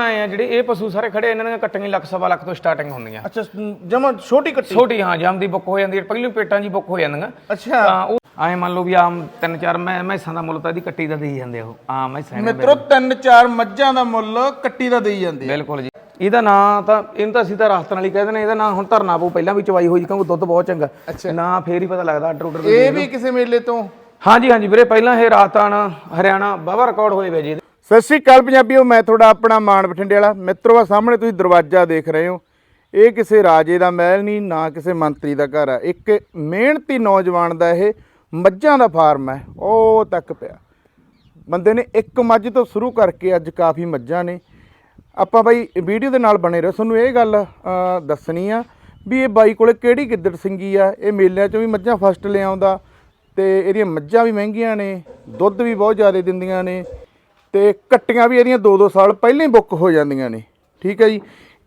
ਆਏ ਆ ਜਿਹੜੇ ਇਹ ਪਸ਼ੂ ਸਾਰੇ ਖੜੇ ਇਹਨਾਂ ਦੀਆਂ ਕੱਟੀਆਂ ਲੱਖ ਸਵਾ ਲੱਖ ਤੋਂ ਸਟਾਰਟਿੰਗ ਹੁੰਦੀਆਂ। ਅੱਛਾ ਜਮਾ ਛੋਟੀ ਕੱਟੀ? ਛੋਟੀ ਹਾਂ ਜਮ ਦੀ ਬੁੱਕ ਹੋ ਜਾਂਦੀ ਹੈ ਪਹਿਲੀ ਪੇਟਾਂ ਦੀ ਬੁੱਕ ਹੋ ਜਾਂਦੀਆਂ। ਅੱਛਾ। ਤਾਂ ਉਹ ਐ ਮੰਨ ਲਓ ਵੀ ਆਮ ਤਿੰਨ ਚਾਰ ਮੈਂ ਮੈਸਾਂ ਦਾ ਮੁੱਲ ਤਾਂ ਇਹਦੀ ਕੱਟੀ ਦਾ ਦੇਈ ਜਾਂਦੇ ਉਹ ਆਮ ਮੈਸਾਂ ਦਾ ਮਿੱਤਰੋ ਤਿੰਨ ਚਾਰ ਮੱਝਾਂ ਦਾ ਮੁੱਲ ਕੱਟੀ ਦਾ ਦੇਈ ਜਾਂਦੇ ਆ। ਬਿਲਕੁਲ ਜੀ। ਇਹਦਾ ਨਾਂ ਤਾਂ ਇਹਨੂੰ ਤਾਂ ਅਸੀਂ ਤਾਂ ਰਾਸਤਨ ਵਾਲੀ ਕਹਿੰਦੇ ਨੇ ਇਹਦਾ ਨਾਂ ਹੁਣ ਧਰਨਾ ਪਊ ਪਹਿਲਾਂ ਵੀ ਚਵਾਈ ਹੋਈ ਕਿਉਂਕਿ ਦੁੱਧ ਬਹੁਤ ਚੰਗਾ। ਨਾਂ ਫੇਰ ਹੀ ਪਤਾ ਲੱਗਦਾ ਆਰਡਰ ਆਰਡਰ ਇਹ ਵੀ ਕਿਸੇ ਮੇਲੇ ਤੋਂ? ਹਾਂਜੀ ਹਾਂਜੀ ਵੀਰੇ ਪਹਿਲਾਂ ਇਹ ਰਾਜਸਥਾਨ ਹਰਿਆਣਾ ਬਾਬਾ ਰਿਕਾਰਡ ਹੋਏ ਵੇ ਜੀ ਇਹਦੇ। ਸਤਿ ਸ਼੍ਰੀ ਅਕਾਲ ਪੰਜਾਬੀਓ, ਮੈਂ ਤੁਹਾਡਾ ਆਪਣਾ ਮਾਨ ਬਠਿੰਡੇ ਵਾਲਾ ਮਿੱਤਰੋ, ਆ ਸਾਹਮਣੇ ਤੁਸੀਂ ਦਰਵਾਜ਼ਾ ਦੇਖ ਰਹੇ ਹੋ। ਇਹ ਕਿਸੇ ਰਾਜੇ ਦਾ ਮਹਿਲ ਨਹੀਂ, ਨਾ ਕਿਸੇ ਮੰਤਰੀ ਦਾ ਘਰ ਆ। ਇੱਕ ਮਿਹਨਤੀ ਨੌਜਵਾਨ ਦਾ ਇਹ ਮੱਝਾਂ ਦਾ ਫਾਰਮ ਹੈ। ਉਹ ਤੱਕ ਪਿਆ। ਬੰਦੇ ਨੇ ਇੱਕ ਮੱਝ ਤੋਂ ਸ਼ੁਰੂ ਕਰਕੇ ਅੱਜ ਕਾਫੀ ਮੱਝਾਂ ਨੇ। ਆਪਾਂ ਬਾਈ ਵੀਡੀਓ ਦੇ ਨਾਲ ਬਣੇ ਰਹੋ। ਤੁਹਾਨੂੰ ਇਹ ਗੱਲ ਦੱਸਣੀ ਆ ਵੀ ਇਹ ਬਾਈ ਕੋਲੇ ਕਿਹੜੀ ਗਿੱਦੜ ਸਿੰਘੀ ਆ? ਇਹ ਮੇਲਿਆਂ 'ਚੋਂ ਵੀ ਮੱਝਾਂ ਫਸਟ ਲਿਆਉਂਦਾ ਤੇ ਇਹਦੀਆਂ ਮੱਝਾਂ ਵੀ ਮਹਿੰਗੀਆਂ ਨੇ, ਦੁੱਧ ਵੀ ਬਹੁਤ ਜ਼ਿਆਦਾ ਦਿੰਦੀਆਂ ਨੇ। ਤੇ ਕੱਟੀਆਂ ਵੀ ਇਹਦੀਆਂ 2-2 ਸਾਲ ਪਹਿਲਾਂ ਹੀ ਬੁੱਕ ਹੋ ਜਾਂਦੀਆਂ ਨੇ। ਠੀਕ ਹੈ ਜੀ?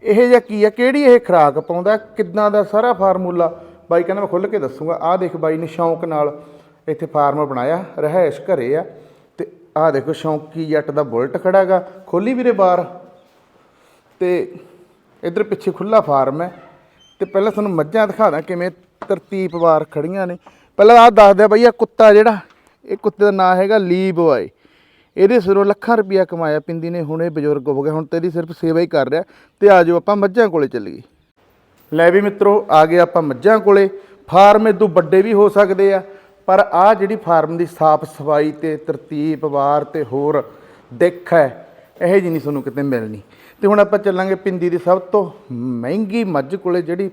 ਇਹ ਜਿਹਾ ਕੀ ਹੈ ਕਿਹੜੀ ਇਹ ਖਰਾਕ ਪਾਉਂਦਾ? ਕਿੱਦਾਂ ਦਾ ਸਾਰਾ ਫਾਰਮੂਲਾ? ਬਾਈ ਕਹਿੰਦਾ ਮੈਂ ਖੁੱਲ ਕੇ ਦੱਸੂਗਾ। ਆਹ ਦੇਖ ਬਾਈ ਨੇ ਸ਼ੌਂਕ ਨਾਲ ਇੱਥੇ ਫਾਰਮ ਬਣਾਇਆ ਰਹਿائش ਘਰੇ ਆ। ਤੇ ਆਹ ਦੇਖੋ ਸ਼ੌਂਕੀ ਜੱਟ ਦਾ ਬੁਲਟ ਖੜਾਗਾ ਖੋਲੀ ਵੀਰੇ ਬਾਰ ਤੇ ਇਧਰ ਪਿੱਛੇ ਖੁੱਲਾ ਫਾਰਮ ਹੈ। ਤੇ ਪਹਿਲਾਂ ਤੁਹਾਨੂੰ ਮੱਝਾਂ ਦਿਖਾ ਦਾਂ ਕਿਵੇਂ ਤਰਤੀਪ ਵਾਰ ਖੜੀਆਂ ਨੇ। ਪਹਿਲਾਂ ਆਹ ਦੱਸ ਦਿਆ ਬਈ ਆ ਕੁੱਤਾ ਜਿਹੜਾ, ਇਹ ਕੁੱਤੇ ਦਾ ਨਾਂ ਹੈਗਾ ਲੀ ਬੋਏ। ਇਹਦੇ ਸਿਰੋਂ ਲੱਖਾਂ ਰੁਪਇਆ ਕਮਾਇਆ ਪਿੰਦੀ ਨੇ, ਹੁਣ ਇਹ ਬਜ਼ੁਰਗ ਹੋ ਗਿਆ ਹੁਣ ਤੇਰੀ ਸਿਰਫ ਸੇਵਾ ਹੀ ਕਰ ਰਿਹਾ। ਤੇ ਆਜੋ ਆਪਾਂ ਮੱਝਾਂ ਕੋਲੇ ਚੱਲੀਏ। ਲੈ ਵੀ ਮਿੱਤਰੋ, ਆ ਗਏ ਆਪਾਂ ਮੱਝਾਂ ਕੋਲੇ। ਫਾਰਮ ਇਦੋਂ ਵੱਡੇ ਵੀ ਹੋ ਸਕਦੇ ਆ, ਪਰ ਆ ਜਿਹੜੀ ਫਾਰਮ ਦੀ ਸਾਫ਼ ਸਫ਼ਾਈ ਤੇ ਤਰਤੀਬ ਵਾਰ ਤੇ ਹੋਰ ਦਿੱਖ ਹੈ, ਇਹ ਜੀ ਨਹੀਂ ਤੁਹਾਨੂੰ ਕਿਤੇ ਮਿਲਣੀ। ਤੇ ਹੁਣ ਆਪਾਂ ਚੱਲਾਂਗੇ ਪਿੰਦੀ ਦੀ ਸਭ ਤੋਂ ਮਹਿੰਗੀ ਮੱਝ ਕੋਲੇ, ਜਿਹੜੀ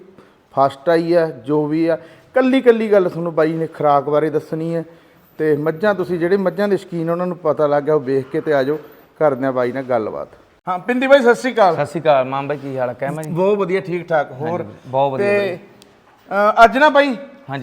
ਫਸਟ ਆਈ ਆ, ਜੋ ਵੀ ਆ। ਕੱਲੀ ਕੱਲੀ ਗੱਲ ਤੁਹਾਨੂੰ ਬਾਈ ਨੇ ਖਰਾਕ ਬਾਰੇ ਦੱਸਣੀ ਹੈ। ਤੇ ਮੱਝਾਂ ਤੁਸੀਂ ਜਿਹੜੇ ਮੱਝਾਂ ਦੇ ਸ਼ਕੀਨ ਉਹਨਾਂ ਨੂੰ ਪਤਾ ਲੱਗ ਗਿਆ ਉਹ ਵੇਖ ਕੇ ਤੇ ਆਜੋ ਕਰਦੇ ਆ ਬਾਈ ਨਾਲ ਗੱਲਬਾਤ। ਹਾਂ ਪਿੰਦੀ ਬਾਈ ਸਤਿ ਸ਼੍ਰੀ ਅਕਾਲ। ਸਤਿ ਸ਼੍ਰੀ ਅਕਾਲ ਮਾਂ ਬਾਈ ਕੀ ਹਾਲ ਹੈ ਕਹਿਮਾ ਜੀ ਬਹੁਤ ਵਧੀਆ ਠੀਕ ਠਾਕ ਹੋਰ? ਬਹੁਤ ਵਧੀਆ ਤੇ ਅ, ਅੱਜ ਨਾ ਬਾਈ।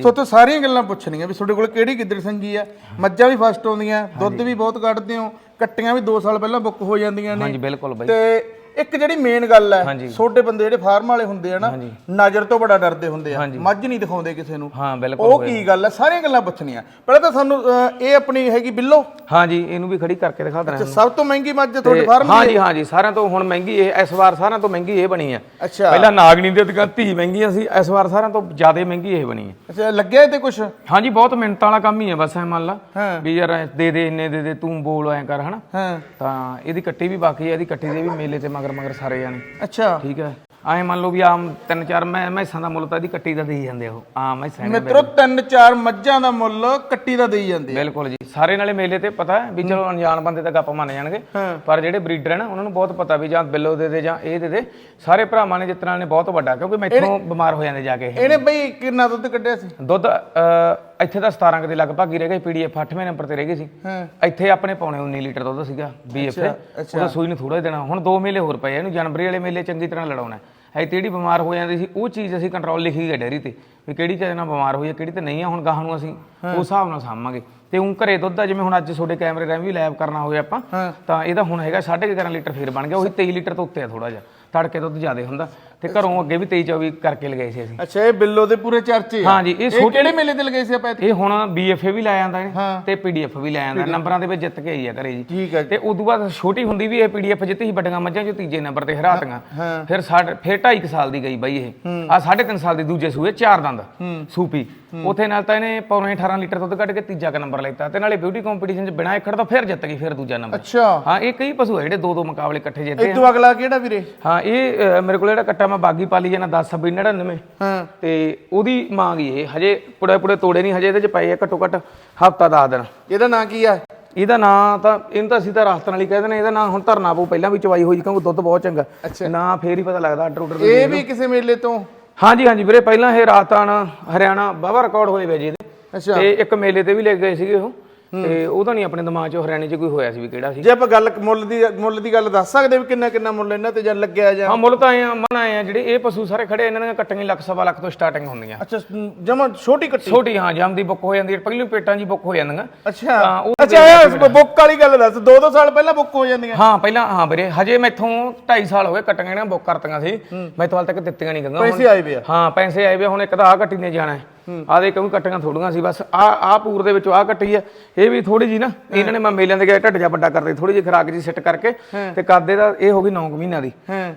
ਤੁਹਾਡੇ ਸਾਰੀਆਂ ਗੱਲਾਂ ਪੁੱਛਣੀਆਂ ਵੀ ਤੁਹਾਡੇ ਕੋਲ ਕਿਹੜੀ ਗਿੱਦੜ ਸੰਗੀ ਆ? ਮੱਝਾਂ ਵੀ ਫਸਟ ਆਉਂਦੀਆਂ ਦੁੱਧ ਵੀ ਬਹੁਤ ਕੱਢਦੇ ਹੋ ਕੱਟੀਆਂ ਵੀ 2 ਸਾਲ ਪਹਿਲਾਂ ਬੁੱਕ ਹੋ ਜਾਂਦੀਆਂ ਨੇ। ਹਾਂਜੀ ਬਿਲਕੁਲ ਬਾਈ। ਤੇ ਇੱਕ ਜਿਹੜੀ ਮੇਨ ਗੱਲ ਹੈ। ਛੋਟੇ ਬੰਦੇ ਜਿਹੜੇ ਫਾਰਮ ਵਾਲੇ ਹੁੰਦੇ ਆ ਨਾ ਨਜ਼ਰ ਤੋਂ ਬੜਾ ਡਰਦੇ ਹੁੰਦੇ ਆ। ਮੱਝ ਨਹੀਂ ਦਿਖਾਉਂਦੇ ਕਿਸੇ ਨੂੰ। ਹਾਂ ਬਿਲਕੁਲ ਉਹ ਕੀ ਗੱਲ ਹੈ? ਸਾਰੀਆਂ ਗੱਲਾਂ ਪੁੱਛਣੀਆਂ। ਪਹਿਲਾਂ ਤਾਂ ਸਾਨੂੰ ਇਹ ਆਪਣੀ ਹੈਗੀ ਬਿੱਲੋ। ਹਾਂਜੀ ਇਹਨੂੰ ਵੀ ਖੜੀ ਕਰਕੇ ਦਿਖਾ ਦੇਣਾ ਸਭ ਤੋਂ ਮਹਿੰਗੀ ਮੱਝ ਤੁਹਾਡੇ ਫਾਰਮ ਦੀ ਹਾਂਜੀ ਹਾਂਜੀ ਸਾਰਿਆਂ ਤੋਂ ਹੁਣ ਮਹਿੰਗੀ ਇਹ ਇਸ ਵਾਰ ਸਾਰਿਆਂ ਤੋਂ ਮਹਿੰਗੀ ਇਹ ਬਣੀ ਹੈ। ਅੱਛਾ। ਪਹਿਲਾਂ ਨਾਗਣੀ ਦੇ ਦੁਕਾਨ ਧੀ ਮਹਿੰਗੀਆਂ ਸੀ ਇਸ ਵਾਰ ਸਾਰਿਆਂ ਤੋਂ ਜ਼ਿਆਦਾ ਮਹਿੰਗੀ ਇਹ ਬਣੀ ਹੈ। ਅੱਛਾ ਲੱਗਿਆ ਤੇ ਕੁਝ ਹਾਂਜੀ ਬਹੁਤ ਮਿੰਟਾਂ ਵਾਲਾ ਕੰਮ ਹੀ ਹੈ ਬਸ ਐ ਮੰਨ ਲਾ। ਵੀ ਯਾਰ ਦੇ ਦੇ ਇੰਨੇ ਦੇ ਦੇ ਤੂੰ ਬੋਲ ਐ ਕਰ ਹਨਾ। ਹਾਂ। ਤਾਂ ਇਹਦੀ ਕੱਟੀ ਵੀ ਬਾਕੀ ਹੈ ਇਹਦੀ ਕੱਟੀ ਦੇ ਵੀ ਮੇਲੇ ਤੇ ਮਗਰ ਮਗਰ ਸਾਰੇ ਜਾਣੇ। ਅੱਛਾ। ਠੀਕ ਹੈ। ਐ ਮੰਨ ਲਓ ਵੀ ਆਮ ਤਿੰਨ ਚਾਰ ਮੈਂ ਮੈਸਾਂ ਦਾ ਮੁੱਲ ਤਾਂ ਇਹਦੀ ਕੱਟੀ ਦਾ ਦੇਈ ਜਾਂਦੇ ਉਹ। ਆਮ ਮੈਸਾਂ ਦਾ ਮਿੱਤਰੋ ਤਿੰਨ ਚਾਰ ਮੱਝਾਂ ਦਾ ਮੁੱਲ ਕੱਟੀ ਦਾ ਦੇਈ ਜਾਂਦੇ ਆ। ਬਿਲਕੁਲ ਜੀ। ਸਾਰੇ ਨਾਲੇ ਮੇਲੇ ਤੇ ਪਤਾ ਹੈ ਵੀ ਚਲੋ ਅਣਜਾਣ ਬੰਦੇ ਤਾਂ ਗੱਪ ਮੰਨ ਜਾਣਗੇ। ਪਰ ਜਿਹੜੇ ਬਰੀਡਰ ਹੈ ਨਾ ਉਹਨਾਂ ਨੂੰ ਬਹੁਤ ਪਤਾ ਵੀ ਜਾਂ ਬਿੱਲੋ ਦੇ ਦੇ ਜਾਂ ਇਹ ਦੇ ਦੇ। ਸਾਰੇ ਭਰਾਵਾਂ ਨੇ ਜਿਤਨਾ ਨੇ ਬਹੁਤ ਵੱਡਾ ਕਿਉਂਕਿ ਮੈਥੋਂ ਬਿਮਾਰ ਹੋ ਜਾਂਦੇ ਜਾ ਕੇ ਇਹ। ਇਹਨੇ ਬਈ ਕਿੰਨਾ ਦੁੱਧ ਕੱਢਿਆ ਸੀ? ਦੁੱਧ ਅਹ, ਇੱਥੇ ਤਾਂ 17 ਕੁ ਦੇ ਲਗਭਗ ਹੀ ਰਹਿ ਗਏ ਪੀਡੀਐਫ 8ਵੇਂ ਨੰਬਰ ਤੇ ਰਹਿ ਗਈ ਸੀ। ਹਾਂ। ਇੱਥੇ ਆਪਣੇ ਪੌਣੇ 19 ਲੀਟਰ ਦੁੱਧ ਸੀਗਾ ਬੀਐਫ ਉਹਦਾ ਸੂਈ ਨੂੰ ਥੋੜਾ ਹੀ ਦੇਣਾ। ਹੁਣ ਦੋ ਮੇਲੇ ਹੋਰ ਪਏ ਇਹਨੂੰ ਜਨਵਰੀ ਵਾਲੇ ਮੇਲੇ ਚੰਗੀ ਤਰ੍ਹਾਂ ਲੜਾਉਣਾ ਹੈ। ਜਿਹੜੀ ਬਿਮਾਰ ਹੋ ਜਾਂਦੀ ਸੀ ਉਹ ਚੀਜ਼ ਅਸੀਂ ਕੰਟਰੋਲ ਲਿਖੀ ਗਏ ਡੈਰੀ ਤੇ ਵੀ ਕਿਹੜੀ ਚੀਜ਼ ਨਾਲ ਬਿਮਾਰ ਹੋਈ ਹੈ ਕਿਹੜੀ ਤੇ ਨਹੀਂ ਆ ਹੁਣ ਗਾਹਾਂ ਨੂੰ ਅਸੀਂ ਉਸ ਹਿਸਾਬ ਨਾਲ ਸਾਂਭਾਂਗੇ। ਤੇ ਉਹ ਘਰੇ ਦੁੱਧ ਆ ਜਿਵੇਂ ਹੁਣ ਅੱਜ ਤੁਹਾਡੇ ਕੈਮਰੇ ਰਾਹੀਂ ਵੀ ਲੈਬ ਕਰਨਾ ਹੋਵੇ ਆਪਾਂ ਤਾਂ ਇਹਦਾ ਹੁਣ ਹੈਗਾ 11.5 ਲੀਟਰ ਫੇਰ ਬਣ ਗਿਆ ਉਹੀ 23 ਲੀਟਰ ਤੋਂ ਉੱਤੇ ਆ ਥੋੜਾ ਜਿਹਾ। ਤੜਕੇ ਦੁੱਧ ਜ਼ਿਆਦਾ ਹੁੰਦਾ। ਤੇ ਘਰੋਂ ਅੱਗੇ ਵੀ 23 24 ਕਰਕੇ ਲਗਾਏ ਸੀ ਅਸੀਂ। ਅੱਛਾ ਇਹ ਬਿੱਲੋ ਦੇ ਪੂਰੇ ਚਰਚੇ ਆ? ਹਾਂਜੀ ਇਹ ਕਿਹੜੇ ਮੇਲੇ ਤੇ ਲਗਾਏ ਸੀ ਆਪਾਂ ਇੱਥੇ? ਇਹ ਹੁਣ ਬੀਐਫਏ ਵੀ ਲੈ ਆਂਦਾ ਹੈ। ਤੇ ਪੀਡੀਐਫ ਵੀ ਲੈ ਆਂਦਾ ਨੰਬਰਾਂ ਦੇ ਵਿੱਚ ਜਿੱਤ ਕੇ ਆਈ ਆ ਘਰੇ ਜੀ। ਠੀਕ ਹੈ ਜੀ। ਤੇ ਉਦੋਂ ਬਾਅਦ ਛੋਟੀ ਹੁੰਦੀ ਵੀ ਇਹ ਪੀਡੀਐਫ ਜਿੱਤੀ ਸੀ ਵੱਡੀਆਂ ਮੱਝਾਂ ਚੋਂ ਤੀਜੇ ਨੰਬਰ ਤੇ ਹਰਾਤੀਆਂ। ਫਿਰ ਸਾਡੇ ਫਿਰ 2.5 ਸਾਲ ਦੀ ਗਈ ਬਾਈ ਇਹ। ਆ 3.5 ਸਾਲ ਦੀ ਦੂਜੇ ਸੂਏ ਚਾਰ ਦੰਦ ਸੂਪੀ। ਉਥੇ ਨਾਲ ਤਾਂ ਇਹਨੇ ਪੌਣੇ 18 ਲੀਟਰ ਦੁੱਧ ਕੱਢ ਕੇ ਤੀਜਾ ਕ ਨੰਬਰ ਲੈਤਾ ਤੇ ਨਾਲੇ ਬਿਊਟੀ ਕੰਪੀਟੀਸ਼ਨ 'ਚ ਬਿਨਾਂ ਏਕੜ ਤੋਂ ਫਿਰ ਜਿੱਤ ਗਈ ਫਿਰ ਦੂਜਾ ਨੰਬਰ। ਅੱਛਾ। ਹਾਂ ਇਹ ਕਈ ਪਸ਼ੂ ਆ ਜਿਹੜੇ ਦੋ ਦੋ ਮੁਕਾਬਲੇ ਇਕੱਠੇ ਜਿੱਤੇ ਇਹ ਤੋਂ ਅਗਲਾ ਕਿਹੜਾ ਵੀਰੇ? ਹਾਂ ਇਹ ਅ, ਮੇਰੇ ਕੋਲ ਜਿਹੜਾ ਕੱਟਾ ਮੈਂ ਬਾਗੀ ਪਾਲੀ ਜਾਣਾ 10 26 99 ਹਾਂ। ਤੇ ਉਹਦੀ ਮਾਂ ਗਈ ਇਹ ਹਜੇ ਪੁੜੇ ਪੁੜੇ ਤੋੜੇ ਨਹੀਂ ਹਜੇ ਇਹਦੇ ਚ ਪਏ ਆ ਘੱਟੋ ਘੱਟ ਹਫਤਾ 10 ਦਿਨ। ਇਹਦਾ ਨਾਂ ਕੀ ਆ? ਇਹਦਾ ਨਾਂ ਤਾਂ ਇਹਨੂੰ ਤਾਂ ਤਾਂ ਰਾਸਤਨ ਵਾਲੀ ਕਹਿੰਦੇ ਨੇ ਇਹਦਾ ਨਾਂ ਹੁਣ ਧਰਨਾ ਪਊ ਪਹਿਲਾਂ ਵੀ ਚਵਾਈ ਹੋਈ ਕਿਉਂਕਿ ਦੁੱਧ ਬਹੁਤ ਚੰਗਾ। ਨਾਂ ਫੇਰ ਹੀ ਪਤਾ ਲੱਗਦਾ ਆਰਡਰ ਆਰਡਰ ਇਹ ਵੀ ਕਿਸੇ ਮੇਲੇ ਤੋਂ? ਹਾਂਜੀ ਹਾਂਜੀ ਵੀਰੇ ਪਹਿਲਾਂ ਇਹ ਰਾਜਸਥਾਨ ਹਰਿਆਣਾ ਬਾਬਾ ਰਿਕਾਰਡ ਹੋਏ ਵੇ ਜੀ ਇਹਦੇ। ਤੇ ਇੱਕ ਮੇਲੇ ਤੇ ਵੀ ਲੈ ਗਏ ਸੀਗੇ ਉਹ। ਤੇ ਉਹਦਾ ਨਹੀਂ ਆਪਣੇ ਦਿਮਾਗ 'ਚ ਹਰਿਆਣੇ 'ਚ ਕੋਈ ਹੋਇਆ ਸੀ ਵੀ ਕਿਹੜਾ ਸੀ। ਜੇ ਆਪਾਂ ਗੱਲ ਮੁੱਲ ਦੀ ਮੁੱਲ ਦੀ ਗੱਲ ਦੱਸ ਸਕਦੇ ਵੀ ਕਿੰਨਾ ਕਿੰਨਾ ਮੁੱਲ ਇਹਨਾਂ ਤੇ ਜਾਂ ਲੱਗਿਆ ਜਾਂ ਹਾਂ ਮੁੱਲ ਤਾਂ ਆਏ ਆ ਮਨ ਆਏ ਆ ਜਿਹੜੇ ਇਹ ਪਸ਼ੂ ਸਾਰੇ ਖੜੇ ਇਹਨਾਂ ਦੀਆਂ ਕੱਟੀਆਂ ਲੱਖ ਸਵਾ ਲੱਖ ਤੋਂ ਸਟਾਰਟਿੰਗ ਹੁੰਦੀਆਂ। ਅੱਛਾ ਜਮਾ ਛੋਟੀ ਕੱਟੀ। ਛੋਟੀ ਹਾਂ ਜਮ ਦੀ ਬੁੱਕ ਹੋ ਜਾਂਦੀ ਹੈ ਪਹਿਲੀ ਪੇਟਾਂ ਦੀ ਬੁੱਕ ਹੋ ਜਾਂਦੀਆਂ। ਅੱਛਾ। ਤਾਂ ਉਹ ਅੱਛਾ ਇਹ ਬੁੱਕ ਵਾਲੀ ਗੱਲ ਦੱਸ ਦੋ ਦੋ ਸਾਲ ਪਹਿਲਾਂ ਬੁੱਕ ਹੋ ਜਾਂਦੀਆਂ। ਹਾਂ ਪਹਿਲਾਂ ਹਾਂ ਵੀਰੇ ਹਜੇ ਮੈਥੋਂ 2.5 ਸਾਲ ਹੋ ਗਏ ਕੱਟੀਆਂ ਇਹਨਾਂ ਬੁੱਕ ਕਰਤੀਆਂ ਸੀ। ਮੈਥੋਂ ਹਾਲ ਤੱਕ ਦਿੱਤੀਆਂ ਨਹੀਂ ਗੰਗਾ ਪੈਸੇ ਆਏ ਵੇ ਹਾਂ ਪੈਸੇ ਆਏ ਵੇ ਹੁਣ ਇੱਕ ਤਾਂ ਆ ਕੱਟੀ ਨੇ ਜਾਣਾ ਹੈ। ਆ ਦੇ ਕਿਉਂ ਕੱਟੀਆਂ ਥੋੜੀਆਂ ਸੀ ਬਸ ਆ ਆ ਪੂਰ ਦੇ ਵਿੱਚੋਂ ਆ ਕੱਟੀ ਆ। ਇਹ ਵੀ ਥੋੜੀ ਜੀ ਨਾ ਇਹਨਾਂ ਨੇ ਮੈਂ ਮੇਲਿਆਂ ਦੇ ਗਏ ਢੱਡ ਜਾ ਵੱਡਾ ਕਰਦੇ ਥੋੜੀ ਜਿਹੀ ਖਰਾਕ ਜੀ ਸੈੱਟ ਕਰਕੇ। ਤੇ ਕੱਦ ਦਾ ਇਹ ਹੋ ਗਈ 9 ਮਹੀਨਿਆਂ ਦੀ।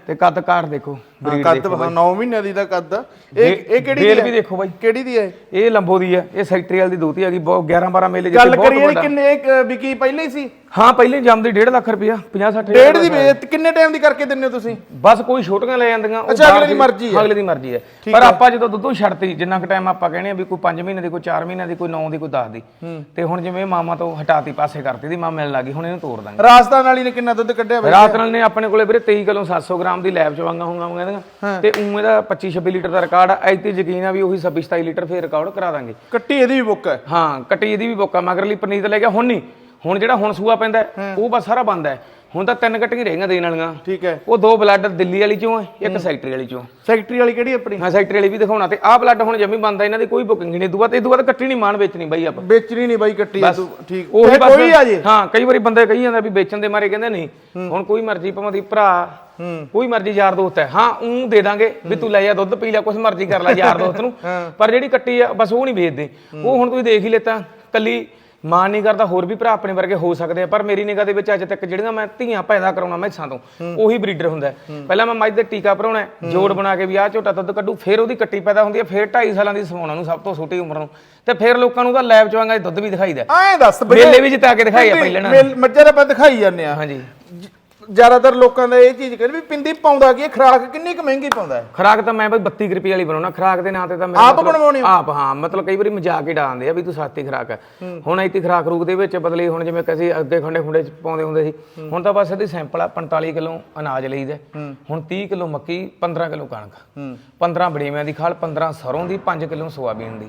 ਤੇ ਕੱਦ ਕਾਠ ਦੇਖੋ ਕੱਦ 9 ਮਹੀਨਿਆਂ ਦੀ ਦਾ ਕੱਦ। ਇਹ ਇਹ ਕਿਹੜੀ ਦੀ ਵੀ ਹੈ ਦੇਖੋ ਬਾਈ। ਕਿਹੜੀ ਦੀ ਹੈ ਇਹ? ਲੰਬੋ ਦੀ ਹੈ ਇਹ ਸੈਕਟਰੀਅਲ ਦੀ ਦੋਤੀ ਹੈਗੀ ਬਹੁਤ 11 12 ਮੇਲੇ ਗੱਲ ਜਿੱਥੇ ਬਹੁਤ ਕਰੀਏ ਵੱਡਾ। ਕਿੰਨੇ ਇੱਕ ਵਿਕੀ ਪਹਿਲੇ ਹੀ ਸੀ? ਹਾਂ ਪਹਿਲੇ ਜੰਮਦੀ 1.5 ਲੱਖ ਰੁਪਇਆ 50 60 ਡੇਢ ਦੀ ਵੇ- ਕਿੰਨੇ ਟਾਈਮ ਦੀ ਕਰਕੇ ਦਿੰਦੇ ਹੋ ਤੁਸੀਂ? ਬਸ ਕੋਈ ਛੋਟੀਆਂ ਲੈ ਜਾਂਦੀਆਂ ਉਹ ਅੱਛਾ, ਅਗਲੇ ਦੀ ਮਰਜ਼ੀ ਹੈ। ਅਗਲੇ ਦੀ ਮਰਜ਼ੀ ਹੈ। ਪਰ ਆਪਾਂ ਜਦੋਂ ਦੁੱਧੋਂ ਛੱਡਤੀ ਜਿੰਨਾ ਕੁ ਟਾਈਮ ਆਪਾਂ ਕਹਿੰਦੇ ਆ ਵੀ ਕੋਈ 5 ਮਹੀਨੇ ਦੀ ਕੋਈ 4 ਮਹੀਨੇ ਦੀ ਕੋਈ 9 ਦੀ ਕੋਈ 10 ਦੀ। ਤੇ ਹੁਣ ਜਿਵੇਂ ਮਾਮਾ ਤੋਂ ਹਟਾਤੀ ਪਾਸੇ ਕਰਤੀ ਦੀ ਮਾਂ ਮਿਲਣ ਲੱਗੀ ਹੁਣ ਇਹਨੂੰ ਤੋੜ ਦਾਂਗੇ। ਰਾਜਸਥਾਨ ਵਾਲੀ ਨੇ ਕਿੰਨਾ ਦੁੱਧ ਕੱਢਿਆ ਬਾਈ? ਰਾਤ ਨਾਲ ਨੇ ਆਪਣੇ ਕੋਲੇ ਵੀਰੇ 23 ਕਿਲੋ 700 ਗ੍ਰਾਮ ਦੀ ਲੈਬ ਚ ਵਾਂਗਾ ਹੋਊਗਾ ਕਹਿੰਦਾ ਤੇ ਉਂ ਇਹਦਾ 25 26 ਲੀਟਰ ਦਾ ਰਿਕਾਰਡ ਆ। ਐਤੀ ਯਕੀਨ ਆ ਵੀ ਉਹੀ 26 27 ਲੀਟਰ ਫੇਰ ਰਿਕਾਰਡ ਕਰਾ ਦਾਂਗੇ। ਕੱਟੀ ਇਹਦੀ ਵੀ ਬੁੱਕ ਹੈ। ਹਾਂ ਕੱਟੀ ਇਹਦੀ ਵੀ ਬੋਕਾ ਮਗਰਲੀ ਪਨੀਤ ਲੈ ਗਿਆ ਹੁਣ ਨਹੀਂ। ਹੁਣ ਜਿਹੜਾ ਹੁਣ ਸੂਆ ਪੈਂਦਾ ਹੈ, ਉਹ ਬਸ ਸਾਰਾ ਬੰਦ ਹੈ। ਹੁਣ ਤਾਂ ਤਿੰਨ ਕੱਟੀਆਂ ਰਹਿ ਦੇਣ ਵਾਲੀਆਂ। ਠੀਕ ਹੈ। ਉਹ ਦੋ ਬਲੱਡ ਦਿੱਲੀ ਵਾਲੀ ਚੋਂ ਹੈ ਇੱਕ ਸੈਕਟਰੀ ਵਾਲੀ ਚੋਂ। ਸੈਕਟਰੀ ਵਾਲੀ ਕਿਹੜੀ ਆਪਣੀ? ਹਾਂ ਸੈਕਟਰੀ ਵਾਲੀ ਵੀ ਦਿਖਾਉਣਾ। ਤੇ ਆਹ ਬਲੱਡ ਹੁਣ ਜੰਮੀ ਬੰਦ ਇਹਨਾਂ ਦੀ ਕੋਈ ਬੁਕਿੰਗ ਨਹੀਂ। ਦੁਆ ਤੇ ਦੁਆ ਤਾਂ ਕੱਟੀ ਨਹੀਂ ਮਾਨ ਵੇਚਣੀ ਬਾਈ ਆਪਾਂ। ਵੇਚਣੀ ਨਹੀਂ ਬਾਈ ਕੱਟੀ ਤੂੰ ਠੀਕ। ਉਹੀ ਬਸ ਕੋਈ ਆ ਜੇ। ਹਾਂ ਕਈ ਵਾਰੀ ਬੰਦੇ ਕਹੀ ਜਾਂਦਾ ਵੀ ਵੇਚਣ ਦੇ ਮਾਰੇ ਕਹਿੰਦੇ ਨਹੀਂ। ਹੁਣ ਕੋਈ ਮਰਜ਼ੀ ਭਾਵੇਂ ਦੀ ਭਰਾ ਕੋਈ ਮਰਜ਼ੀ ਯਾਰ ਦੋਸਤ ਹੈ। ਹਾਂ ਉਹ ਦੇ ਦਾਂਗੇ ਵੀ ਤੂੰ ਲੈ ਜਾ ਦੁੱਧ ਪੀ ਲੈ ਕੁਛ ਮਰਜ਼ੀ ਕਰ ਲੈ ਯਾਰ ਦੋਸਤ ਨੂੰ। ਪਰ ਜਿਹੜੀ ਕੱਟੀ ਆ ਬਸ ਉਹ ਨਹੀਂ ਵੇਚਦੇ। ਉਹ ਹੁਣ ਤੁਸੀਂ ਦੇਖ ਹੀ ਲੈਤਾ ਕੱਲੀ ਮਾਨ ਨਹੀਂ ਕਰਦਾ ਹੋਰ ਵੀ ਭਰਾ ਆਪਣੇ ਵਰਗੇ ਹੋ ਸਕਦੇ ਆ ਪਰ ਮੇਰੀ ਨਿਗਾਹ ਦੇ ਵਿੱਚ ਅੱਜ ਤੱਕ ਜਿਹੜੀਆਂ ਮੈਂ ਧੀਆਂ ਪੈਦਾ ਕਰਾਉਣਾ ਮੈਸਾਂ ਤੋਂ ਉਹੀ ਬਰੀਡਰ ਹੁੰਦਾ। ਪਹਿਲਾਂ ਮੈਂ ਮੱਝ ਦੇ ਟੀਕਾ ਭਰਾਉਣਾ ਜੋੜ ਬਣਾ ਕੇ ਵੀ ਆਹ ਝੋਟਾ ਦੁੱਧ ਕੱਢੂ ਫਿਰ ਉਹਦੀ ਕੱਟੀ ਪੈਦਾ ਹੁੰਦੀ ਹੈ ਫਿਰ 2.5 ਸਾਲਾਂ ਦੀ ਸਵਾਉਣਾ ਨੂੰ ਸਭ ਤੋਂ ਛੋਟੀ ਉਮਰ ਨੂੰ ਤੇ ਫਿਰ ਲੋਕਾਂ ਨੂੰ ਤਾਂ ਲੈਬ ਚੋਂ ਆਂਗਾ ਦੁੱਧ ਵੀ ਦਿਖਾਈਦਾ ਐਂ ਦੱਸ ਮੇਲੇ ਵੀ ਜਿੱਤਾ ਕੇ ਦਿਖਾਈ ਆ ਪਹਿਲਾਂ। ਮੱਝਾਂ ਦਾ ਆਪਾਂ ਦਿਖਾਈ ਜਾਂਦੇ ਆ ਹਾਂਜੀ। ਜ਼ਿਆਦਾਤਰ ਲੋਕਾਂ ਦਾ ਇਹ ਚੀਜ਼ ਕਹਿੰਦੇ ਵੀ ਪਿੰਦੀ ਪਾਉਂਦਾ ਕੀ ਖੁਰਾਕ ਕਿੰਨੀ ਕੁ ਮਹਿੰਗੀ ਪਾਉਂਦਾ ਹੈ? ਖਰਾਕ ਤਾਂ ਮੈਂ ਬਈ 32 ਕੁ ਰੁਪਏ ਵਾਲੀ ਬਣਾਉਣਾ ਖਰਾਕ ਦੇ ਨਾਂ ਤੇ ਤਾਂ ਮੈਂ ਆਪ ਬਣਵਾਉਣੀ ਹੋ? ਆਪ ਹਾਂ ਮਤਲਬ ਕਈ ਵਾਰੀ ਮਜ਼ਾਕ ਹੀ ਡਾਉਂਦੇ ਆ ਵੀ ਤੂੰ ਸਸਤੀ ਖਰਾਕ ਹੈ। ਹੁਣ ਇੱਥੇ ਖਰਾਕ ਰੂਕ ਦੇ ਵਿੱਚ ਬਦਲੀ ਹੁਣ ਜਿਵੇਂ ਕਸੀ ਅੱਗੇ ਖੰਡੇ ਖੁੰਡੇ ਚ ਪਾਉਂਦੇ ਹੁੰਦੇ ਸੀ ਹੁਣ ਤਾਂ ਬਸ ਇਹਦੀ ਸੈਂਪਲ ਆ 45 ਕਿਲੋ ਅਨਾਜ ਲਈਦਾ ਹੁਣ 30 ਕਿਲੋ ਮੱਕੀ 15 ਕਿਲੋ ਕਣਕ। 15 ਬੜੀਆਂ ਦੀ ਖਾਲ 15 ਸਰੋਂ ਦੀ 5 ਕਿਲੋ ਸੋਆਬੀਨ ਦੀ।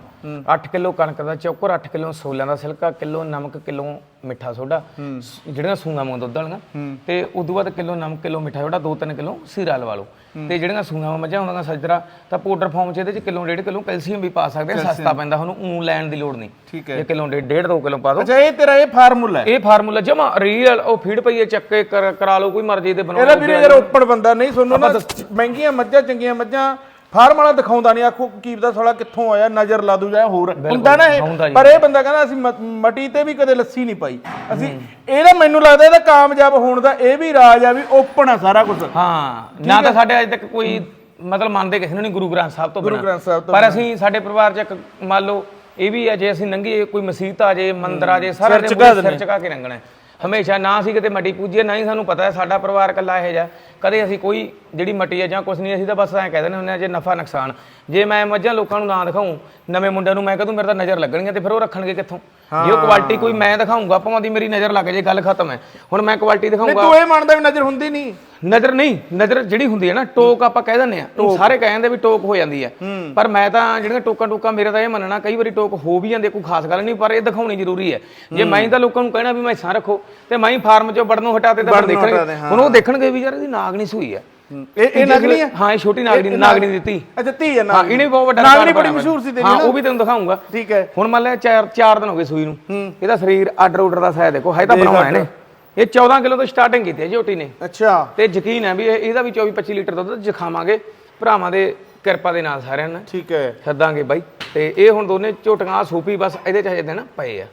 8 ਕਿਲੋ ਕਣਕ ਦਾ ਚੌਕਰ 8 ਕਿਲੋ ਸੋਲਿਆਂ ਦਾ ਸਿਲਕਾ ਕਿਲੋ ਨਮਕ ਕਿਲੋ ਮਿੱਠਾ ਸੋਡਾ ਜਿਹੜੀਆਂ ਸੂਆਂ ਵਾਂਗ ਦੁੱਧ ਵਾਲੀਆਂ ਤੇ ਉਦੋਂ ਬਾਅਦ ਕਿਲੋ ਨਮਕ ਕਿਲੋ ਮਿੱਠਾ ਸੋਡਾ 2-3 ਕਿਲੋ ਸੀਰਾ ਲਵਾ ਲਓ। ਤੇ ਜਿਹੜੀਆਂ ਸੂਆਂ ਵਾਂ ਮੱਝਾਂ ਹੁੰਦੀਆਂ ਸੱਜਰਾ ਤਾਂ ਪਾਊਡਰ ਫਾਰਮ ਚ ਇਹਦੇ ਚ ਕਿਲੋ ਡੇਢ ਕਿਲੋ ਕੈਲਸ਼ੀਅਮ ਵੀ ਪਾ ਸਕਦੇ ਆ ਸਸਤਾ ਪੈਂਦਾ ਉਹਨੂੰ ਊਂ ਲੈਣ ਦੀ ਲੋੜ ਨਹੀਂ। ਠੀਕ ਇਹ ਕਿਲੋ ਡੇਢ ਡੇਢ ਦੋ ਕਿਲੋ ਪਾ ਦਿਓ ਅੱਛਾ ਇਹ ਤੇਰਾ ਇਹ ਫਾਰਮੂਲਾ ਹੈ? ਇਹ ਫਾਰਮੂਲਾ ਜਮਾ ਰੀਅਲ ਉਹ ਫੀਡ ਪਈਏ ਚੱਕੇ ਕਰ- ਕਰਾ ਲਓ ਕੋਈ ਮਰਜ਼ੀ ਦੇ ਬਣਾਓ ਇਹਦਾ ਵੀਰੇ ਯਾਰ ਓਪਨ ਬੰਦਾ ਨਹੀਂ ਸੁਣੋ ਨਾ ਮਹਿੰਗੀਆਂ ਮੱਝਾਂ ਚੰਗੀਆਂ ਮੱਝਾਂ ਫਾਰਮ ਵਾਲਾ ਦਿਖਾਉਂਦਾ ਨਹੀਂ ਆਖੋ ਕੀਪ ਦਾ ਸਾਲਾ ਕਿੱਥੋਂ ਆਇਆ ਨਜ਼ਰ ਲਾ ਦੂ ਜਾਂ ਹੋਰ। ਹੁੰਦਾ ਨਾ ਇਹ। ਪਰ ਇਹ ਬੰਦਾ ਕਹਿੰਦਾ ਅਸੀਂ ਮਟੀ ਤੇ ਵੀ ਕਦੇ ਲੱਸੀ ਨਹੀਂ ਪਾਈ। ਅਸੀਂ ਇਹਦਾ ਮੈਨੂੰ ਲੱਗਦਾ ਇਹਦਾ ਕਾਮਯਾਬ ਹੋਣ ਦਾ ਇਹ ਵੀ ਰਾਜ ਆ ਵੀ ਓਪਨ ਆ ਸਾਰਾ ਕੁਝ ਹਾਂ ਨਾ ਤਾਂ ਸਾਡੇ ਅੱਜ ਤੱਕ ਕੋਈ ਮਤਲਬ ਮੰਨਦੇ ਕਿਸੇ ਨੂੰ ਨਹੀਂ ਗੁਰੂ ਗ੍ਰੰਥ ਸਾਹਿਬ ਤੋਂ ਬਿਨਾਂ। ਗ੍ਰੰਥ ਸਾਹਿਬ ਤੋਂ ਪਰ ਅਸੀਂ ਸਾਡੇ ਪਰਿਵਾਰ ਚ ਇੱਕ ਮੰਨ ਲਓ ਇਹ ਵੀ ਹੈ ਜੇ ਅਸੀਂ ਨੰਗੀਏ ਕੋਈ ਮਸਜਿਦ ਆ ਜੇ ਮੰਦਿਰ ਆ ਜੇ ਸਾਰਾ ਸਿਰ ਝੁਕਾ ਕੇ ਹੈ। ਹਮੇਸ਼ਾ ਨਾ ਅਸੀਂ ਕਿਤੇ ਮੱਟੀ ਪੂਜੀਏ, ਨਾ ਹੀ ਸਾਨੂੰ ਪਤਾ ਹੈ ਸਾਡਾ ਪਰਿਵਾਰ ਇਕੱਲਾ ਇਹ ਜਿਹਾ। ਕਦੇ ਅਸੀਂ ਕੋਈ ਜਿਹੜੀ ਮੱਟੀ ਹੈ ਜਾਂ ਕੁਛ ਨਹੀਂ, ਅਸੀਂ ਤਾਂ ਬਸ ਐਂ ਕਹਿ ਦਿੰਦੇ ਹੁੰਦੇ ਆ ਜੇ ਨਫਾ ਨੁਕਸਾਨ। ਜੇ ਮੈਂ ਮੱਝਾਂ ਲੋਕਾਂ ਨੂੰ ਨਾ ਦਿਖਾਉਂ ਨਵੇਂ ਮੁੰਡਿਆਂ ਨੂੰ ਮੈਂ ਕਹਦੂੰ ਮੇਰੇ ਤਾਂ ਨਜ਼ਰ ਲੱਗਣਗੀਆਂ ਤੇ ਫਿਰ ਉਹ ਰੱਖਣਗੇ ਕਿੱਥੋਂ? ਜੇ ਉਹ ਕੁਆਲਿਟੀ ਕੋਈ ਮੈਂ ਦਿਖਾਉਂਗਾ ਭਾਵੇਂ ਦੀ ਮੇਰੀ ਨਜ਼ਰ ਲੱਗ ਜੇ ਗੱਲ ਖਤਮ ਹੈ। ਹੁਣ ਮੈਂ ਕੁਆਲਿਟੀ ਨਹੀਂ ਦਿਖਾਉਂਗਾ ਤੂੰ ਇਹ ਮੰਨਦਾ ਵੀ ਨਜ਼ਰ ਹੁੰਦੀ ਨਹੀਂ। ਨਜ਼ਰ ਨਹੀਂ ਨਜ਼ਰ ਜਿਹੜੀ ਹੁੰਦੀ ਹੈ ਨਾ ਟੋਕ ਆਪਾਂ ਕਹਿ ਦਿੰਦੇ ਆ ਸਾਰੇ ਕਹਿ ਜਾਂਦੇ ਵੀ ਟੋਕ ਹੋ ਜਾਂਦੀ ਹੈ। ਪਰ ਮੈਂ ਤਾਂ ਜਿਹੜੀਆਂ ਟੋਕਾਂ ਟੋਕਾਂ ਮੇਰੇ ਤਾਂ ਇਹ ਮੰਨਣਾ ਕਈ ਵਾਰੀ ਟੋਕ ਹੋ ਵੀ ਜਾਂਦੇ ਕੋਈ ਖਾਸ ਗੱਲ ਨਹੀਂ ਪਰ ਇਹ ਦਿਖਾਉਣੀ ਜ਼ਰੂਰੀ ਹੈ। ਜੇ ਮੈਂ ਤਾਂ ਲੋਕਾਂ ਨੂੰ ਕਹਿਣਾ ਵੀ ਮੈਂ ਸਾਂ ਰੱਖੋ ਤੇ ਮੈਂ ਫਾਰਮ ਚੋਂ ਬੜਨ ਨੂੰ ਹਟਾਤੇ ਤਾਂ ਹਟਾ ਦੇ, ਦੇਖਣਗੇ ਹੁਣ ਉਹ ਦੇਖਣਗੇ ਵੀ ਯਾਰ ਇਹਦੀ ਨਾਗਣੀ ਸੂਈ ਹੈ। ਇਹ ਇਹ ਨਗਣੀ ਹੈ ਹਾਂ ਇਹ ਛੋਟੀ ਨਾਗਣੀ ਨਾਗਣੀ ਦਿੱਤੀ ਅੱਛਾ ਧੀ ਹੈ ਹਾਂ ਇਹਨੇ ਵੀ ਬਹੁਤ ਵੱਡਾ ਨਾਗਣੀ ਬੜੀ ਮਸ਼ਹੂਰ ਸੀ ਤੇਰੀ ਹਾਂ ਉਹ ਵੀ ਤੈਨੂੰ ਦਿਖਾਉਂਗਾ ਠੀਕ ਹੈ। ਹੁਣ ਮੰਨ ਲਿਆ ਚਾਰ ਚਾਰ ਦਿਨ ਹੋ ਗਏ ਸੂਈ ਨੂੰ। ਇਹਦਾ ਸਰੀਰ ਆਰਡਰ ਆਰਡਰ ਦਾ ਸਾਇਦ ਦੇਖੋ ਹੈ ਤਾਂ ਬਣਾਉਣਾ ਇਹਨੇ। ਇਹ 14 ਕਿਲੋ ਤੋਂ ਸਟਾਰਟਿੰਗ ਕੀਤੀ ਹੈ ਝੋਟੀ ਨੇ। ਅੱਛਾ। ਤੇ ਯਕੀਨ ਹੈ ਵੀ ਇਹ- ਇਹਦਾ ਵੀ 24 25 ਲੀਟਰ ਦੁੱਧ ਜਖਾਵਾਂਗੇ। ਭਰਾਵਾਂ ਦੇ ਕਿਰਪਾ ਦੇ ਨਾਲ ਸਾਰਿਆਂ ਨੇ। ਠੀਕ ਹੈ। ਸੱਦਾਂਗੇ ਬਾਈ। ਤੇ ਇਹ ਹੁਣ ਦੋਨੇ ਝੋਟੀਆਂ ਆਹ ਸੂਪੀ ਬਸ ਇਹਦੇ ਚ ਹਜੇ ਦਿਨ ਪਏ ਆ।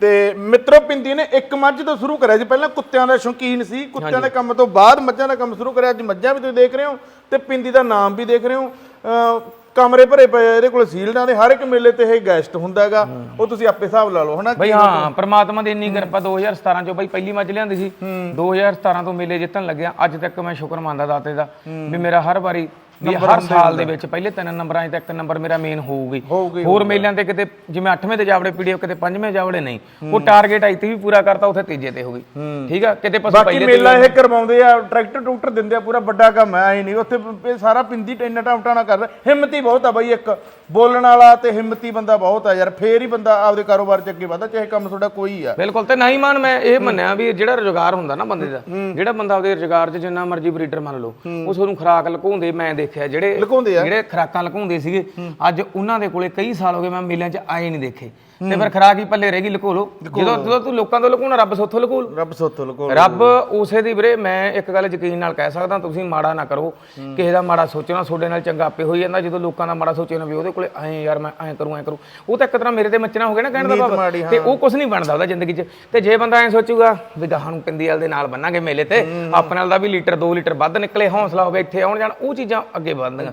ਤੇ ਮਿੱਤਰੋ ਪਿੰਦੀ ਨੇ ਇੱਕ ਮੱਝ ਤੋਂ ਸ਼ੁਰੂ ਕਰਿਆ ਸੀ ਪਹਿਲਾਂ ਕੁੱਤਿਆਂ ਦਾ ਸ਼ੌਕੀਨ ਸੀ ਕੁੱਤਿਆਂ ਦੇ ਕੰਮ ਤੋਂ ਬਾਅਦ ਮੱਝਾਂ ਦਾ ਕੰਮ ਸ਼ੁਰੂ ਕਰਿਆ। ਅੱਜ ਮੱਝਾਂ ਵੀ ਤੁਸੀਂ ਦੇਖ ਰਹੇ ਹੋ ਤੇ ਪਿੰਦੀ ਦਾ ਨਾਮ ਵੀ ਦੇਖ ਰਹੇ ਹੋ। ਅਹ ਕਮਰੇ ਭਰੇ ਪਏ ਇਹਦੇ ਕੋਲ ਸੀਲਡਾਂ ਦੇ ਹਰ ਇੱਕ ਮੇਲੇ ਤੇ ਇਹ ਗੈਸਟ ਹੁੰਦਾ ਹੈਗਾ। ਉਹ ਤੁਸੀਂ ਆਪੇ ਹਿਸਾਬ ਲਾ ਲਓ ਹਨਾ? ਬਈ ਹਾਂ ਪ੍ਰਮਾਤਮਾ ਦੀ ਇੰਨੀ ਕਿਰਪਾ 2017 ਚੋਂ ਬਈ ਪਹਿਲੀ ਮੱਝ ਲਿਆਂਦੀ ਸੀ। 2017 ਤੋਂ ਮੇਲੇ ਜਿੱਤਣ ਲੱਗਿਆ। ਅੱਜ ਤੱਕ ਮੈਂ ਸ਼ੁਕਰ ਮੰਨਦਾ ਦਾਤੇ ਦਾ ਵੀ ਮੇਰਾ ਹਰ ਵਾਰੀ ਵੀ ਹਰ ਸਾਲ ਦੇ ਵਿੱਚ ਪਹਿਲੇ ਤਿੰਨ ਨੰਬਰਾਂ 'ਚ ਤਾਂ ਇੱਕ ਨੰਬਰ ਮੇਰਾ ਮੇਨ ਹੋਊਗੀ। ਹੋਰ ਮੇਲਿਆਂ ਤੇ ਕਿਤੇ ਜਿਵੇਂ 8ਵੇਂ ਤੇ ਜਾਵੜੇ ਪੀਡੀਓ ਕਿਤੇ 5ਵੇਂ ਜਾਵੜੇ ਨਹੀਂ। ਉਹ ਟਾਰਗੇਟ ਆਈ ਤੇ ਵੀ ਪੂਰਾ ਕਰਤਾ ਉੱਥੇ ਤੀਜੇ ਤੇ ਹੋ। ਗਈ ਠੀਕ ਆ? ਕਿਤੇ ਪਸ਼ੂ ਬਾਕੀ ਮੇਲਾ ਇਹ ਕਰਵਾਉਂਦੇ ਆ ਟਰੈਕਟਰ ਟਰੂਕਟਰ ਦਿੰਦੇ ਆ ਪੂਰਾ ਵੱਡਾ ਕੰਮ ਹੈ ਐ ਨਹੀਂ। ਉੱਥੇ ਸਾਰਾ ਪਿੰਦੀ ਟੈਨਾ ਟਾਉਟਾ ਨਾ ਕਰਦਾ ਹਿੰਮਤੀ ਬਹੁਤ ਆ ਬਈ ਇੱਕ। ਬੋਲਣ ਵਾਲਾ ਤੇ ਹਿੰਮਤੀ ਬੰਦਾ ਬਹੁਤ ਆ ਯਾਰ ਫੇਰ ਹੀ ਬੰਦਾ ਆਪਦੇ ਕਾਰੋਬਾਰ 'ਚ ਅੱਗੇ ਵਧਦਾ ਚਾਹੇ ਕੰਮ ਤੁਹਾਡਾ ਕੋਈ ਆ। ਬਿਲਕੁਲ ਤੇ ਨਹੀਂ ਮਾਨ ਮੈਂ ਇਹ ਮੰਨਿਆ ਵੀ ਜਿਹੜਾ ਰੁਜ਼ਗਾਰ ਹੁੰਦਾ ਨਾ ਬੰਦੇ ਦਾ ਜਿਹੜਾ ਬੰਦਾ ਉਹਦੇ ਰੁਜ਼ਗਾਰ 'ਚ ਜਿੰਨਾ ਮਰਜ਼ੀ ਬਰੀਡਰ ਮੰਨ ਲਓ ਉਹ ਤੁਹਾਨੂੰ ਖਰਾਕ ਲੁਕਾਉਂਦੇ ਮੈਂ ਦੇਖਿਆ ਜਿਹੜੇ ਜਿਹੜੇ ਖਰਾਕਾਂ ਲੁਕਾਉਂਦੇ ਸੀਗੇ ਅੱਜ ਉਹਨਾਂ ਦੇ ਕੋਲੇ ਕਈ ਸਾਲ ਹੋ ਗਏ ਮੈਂ ਮੇਲਿਆਂ 'ਚ ਆਏ ਨਹੀਂ ਦੇਖੇ। ਤੇ ਫਿਰ ਖਰਾਕ ਹੀ ਪੱਲੇ ਰਹੇਗੀ ਲੁਕੋ ਲੋ ਜਦੋਂ ਜਦੋਂ ਤੂੰ ਲੋਕਾਂ ਤੋਂ ਲੁਕਾਉਣਾ ਰੱਬ ਸੋਥੋਂ ਲੁਕੋ। ਰੱਬ ਸੋਤੋਂ ਲਕੋ ਰੱਬ ਉਸੇ ਦੀ ਵੀਰੇ ਮੈਂ ਇੱਕ ਗੱਲ ਯਕੀਨ ਨਾਲ ਕਹਿ ਸਕਦਾ ਤੁਸੀਂ ਮਾੜਾ ਨਾ ਕਰੋ। ਕਿਸੇ ਦਾ ਮਾੜਾ ਸੋਚਣਾ ਤੁਹਾਡੇ ਨਾਲ ਚੰਗਾ ਆਪੇ ਹੋਈ ਜਾਂਦਾ ਜਦੋਂ ਲੋਕਾਂ ਦਾ ਮਾੜਾ ਸੋਚੇ ਨਾ ਵੀ ਉਹਦੇ ਕੋਲੇ ਐਂ ਯਾਰ ਮੈਂ ਐਂ ਕਰੂੰ ਐਂ ਕਰੂੰ। ਉਹ ਤਾਂ ਇੱਕ ਤਰ੍ਹਾਂ ਮੇਰੇ ਤੇ ਮੱਚਣਾ ਹੋ ਗਿਆ ਨਾ ਕਹਿਣ ਦਾ ਭਾਵ। ਤੇ ਉਹ ਕੁਝ ਨਹੀਂ ਬਣਦਾ ਉਹਦਾ ਜ਼ਿੰਦਗੀ 'ਚ। ਤੇ ਜੇ ਬੰਦਾ ਐਂ ਸੋਚੂਗਾ ਵੀ ਗਾਹਾਂ ਨੂੰ ਪਿੰਦੀ ਵਾਲ ਦੇ ਨਾਲ ਬੰਨਾਂਗੇ ਮੇਲੇ ਤੇ ਆਪਣੇ ਨਾਲ ਦਾ ਵੀ ਲੀਟਰ 2 ਲੀਟਰ ਵੱਧ ਨਿਕਲੇ ਹੌਸਲਾ ਹੋਵੇ ਇੱਥੇ ਆਉਣ ਜਾਣ ਉਹ ਚੀਜ਼ਾਂ ਅੱਗੇ ਵਧਦੀਆਂ।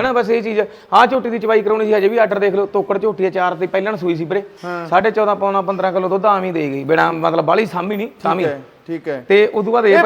ਹਨਾ ਬਸ ਇਹ ਚੀਜ਼। ਆਹ ਝੋਟੀ ਦੀ ਚਵਾਈ ਕਰਾਉਣੀ ਸੀ ਹਜੇ ਵੀ ਆਰਡਰ ਦੇਖ ਲਓ ਤੋਕੜ ਝੋਟੀ ਆ ਚਾਰ ਤੇ ਪਹਿਲਾਂ ਸੂਈ ਸੀ ਵੀਰੇ। 14.5 ਪੌਣਾ 15 ਕਿਲੋ ਦੁੱਧ ਆਵੀਂ ਦੇ ਗਈ ਬਿਨਾ ਮਤਲਬ ਬਾਲੀ ਸਾਮੀ ਨਹੀਂ ਸਾਮੀ ਠੀਕ ਹੈ। ਤੇ ਉਦੋਂ ਬਾਅਦ ਇਹ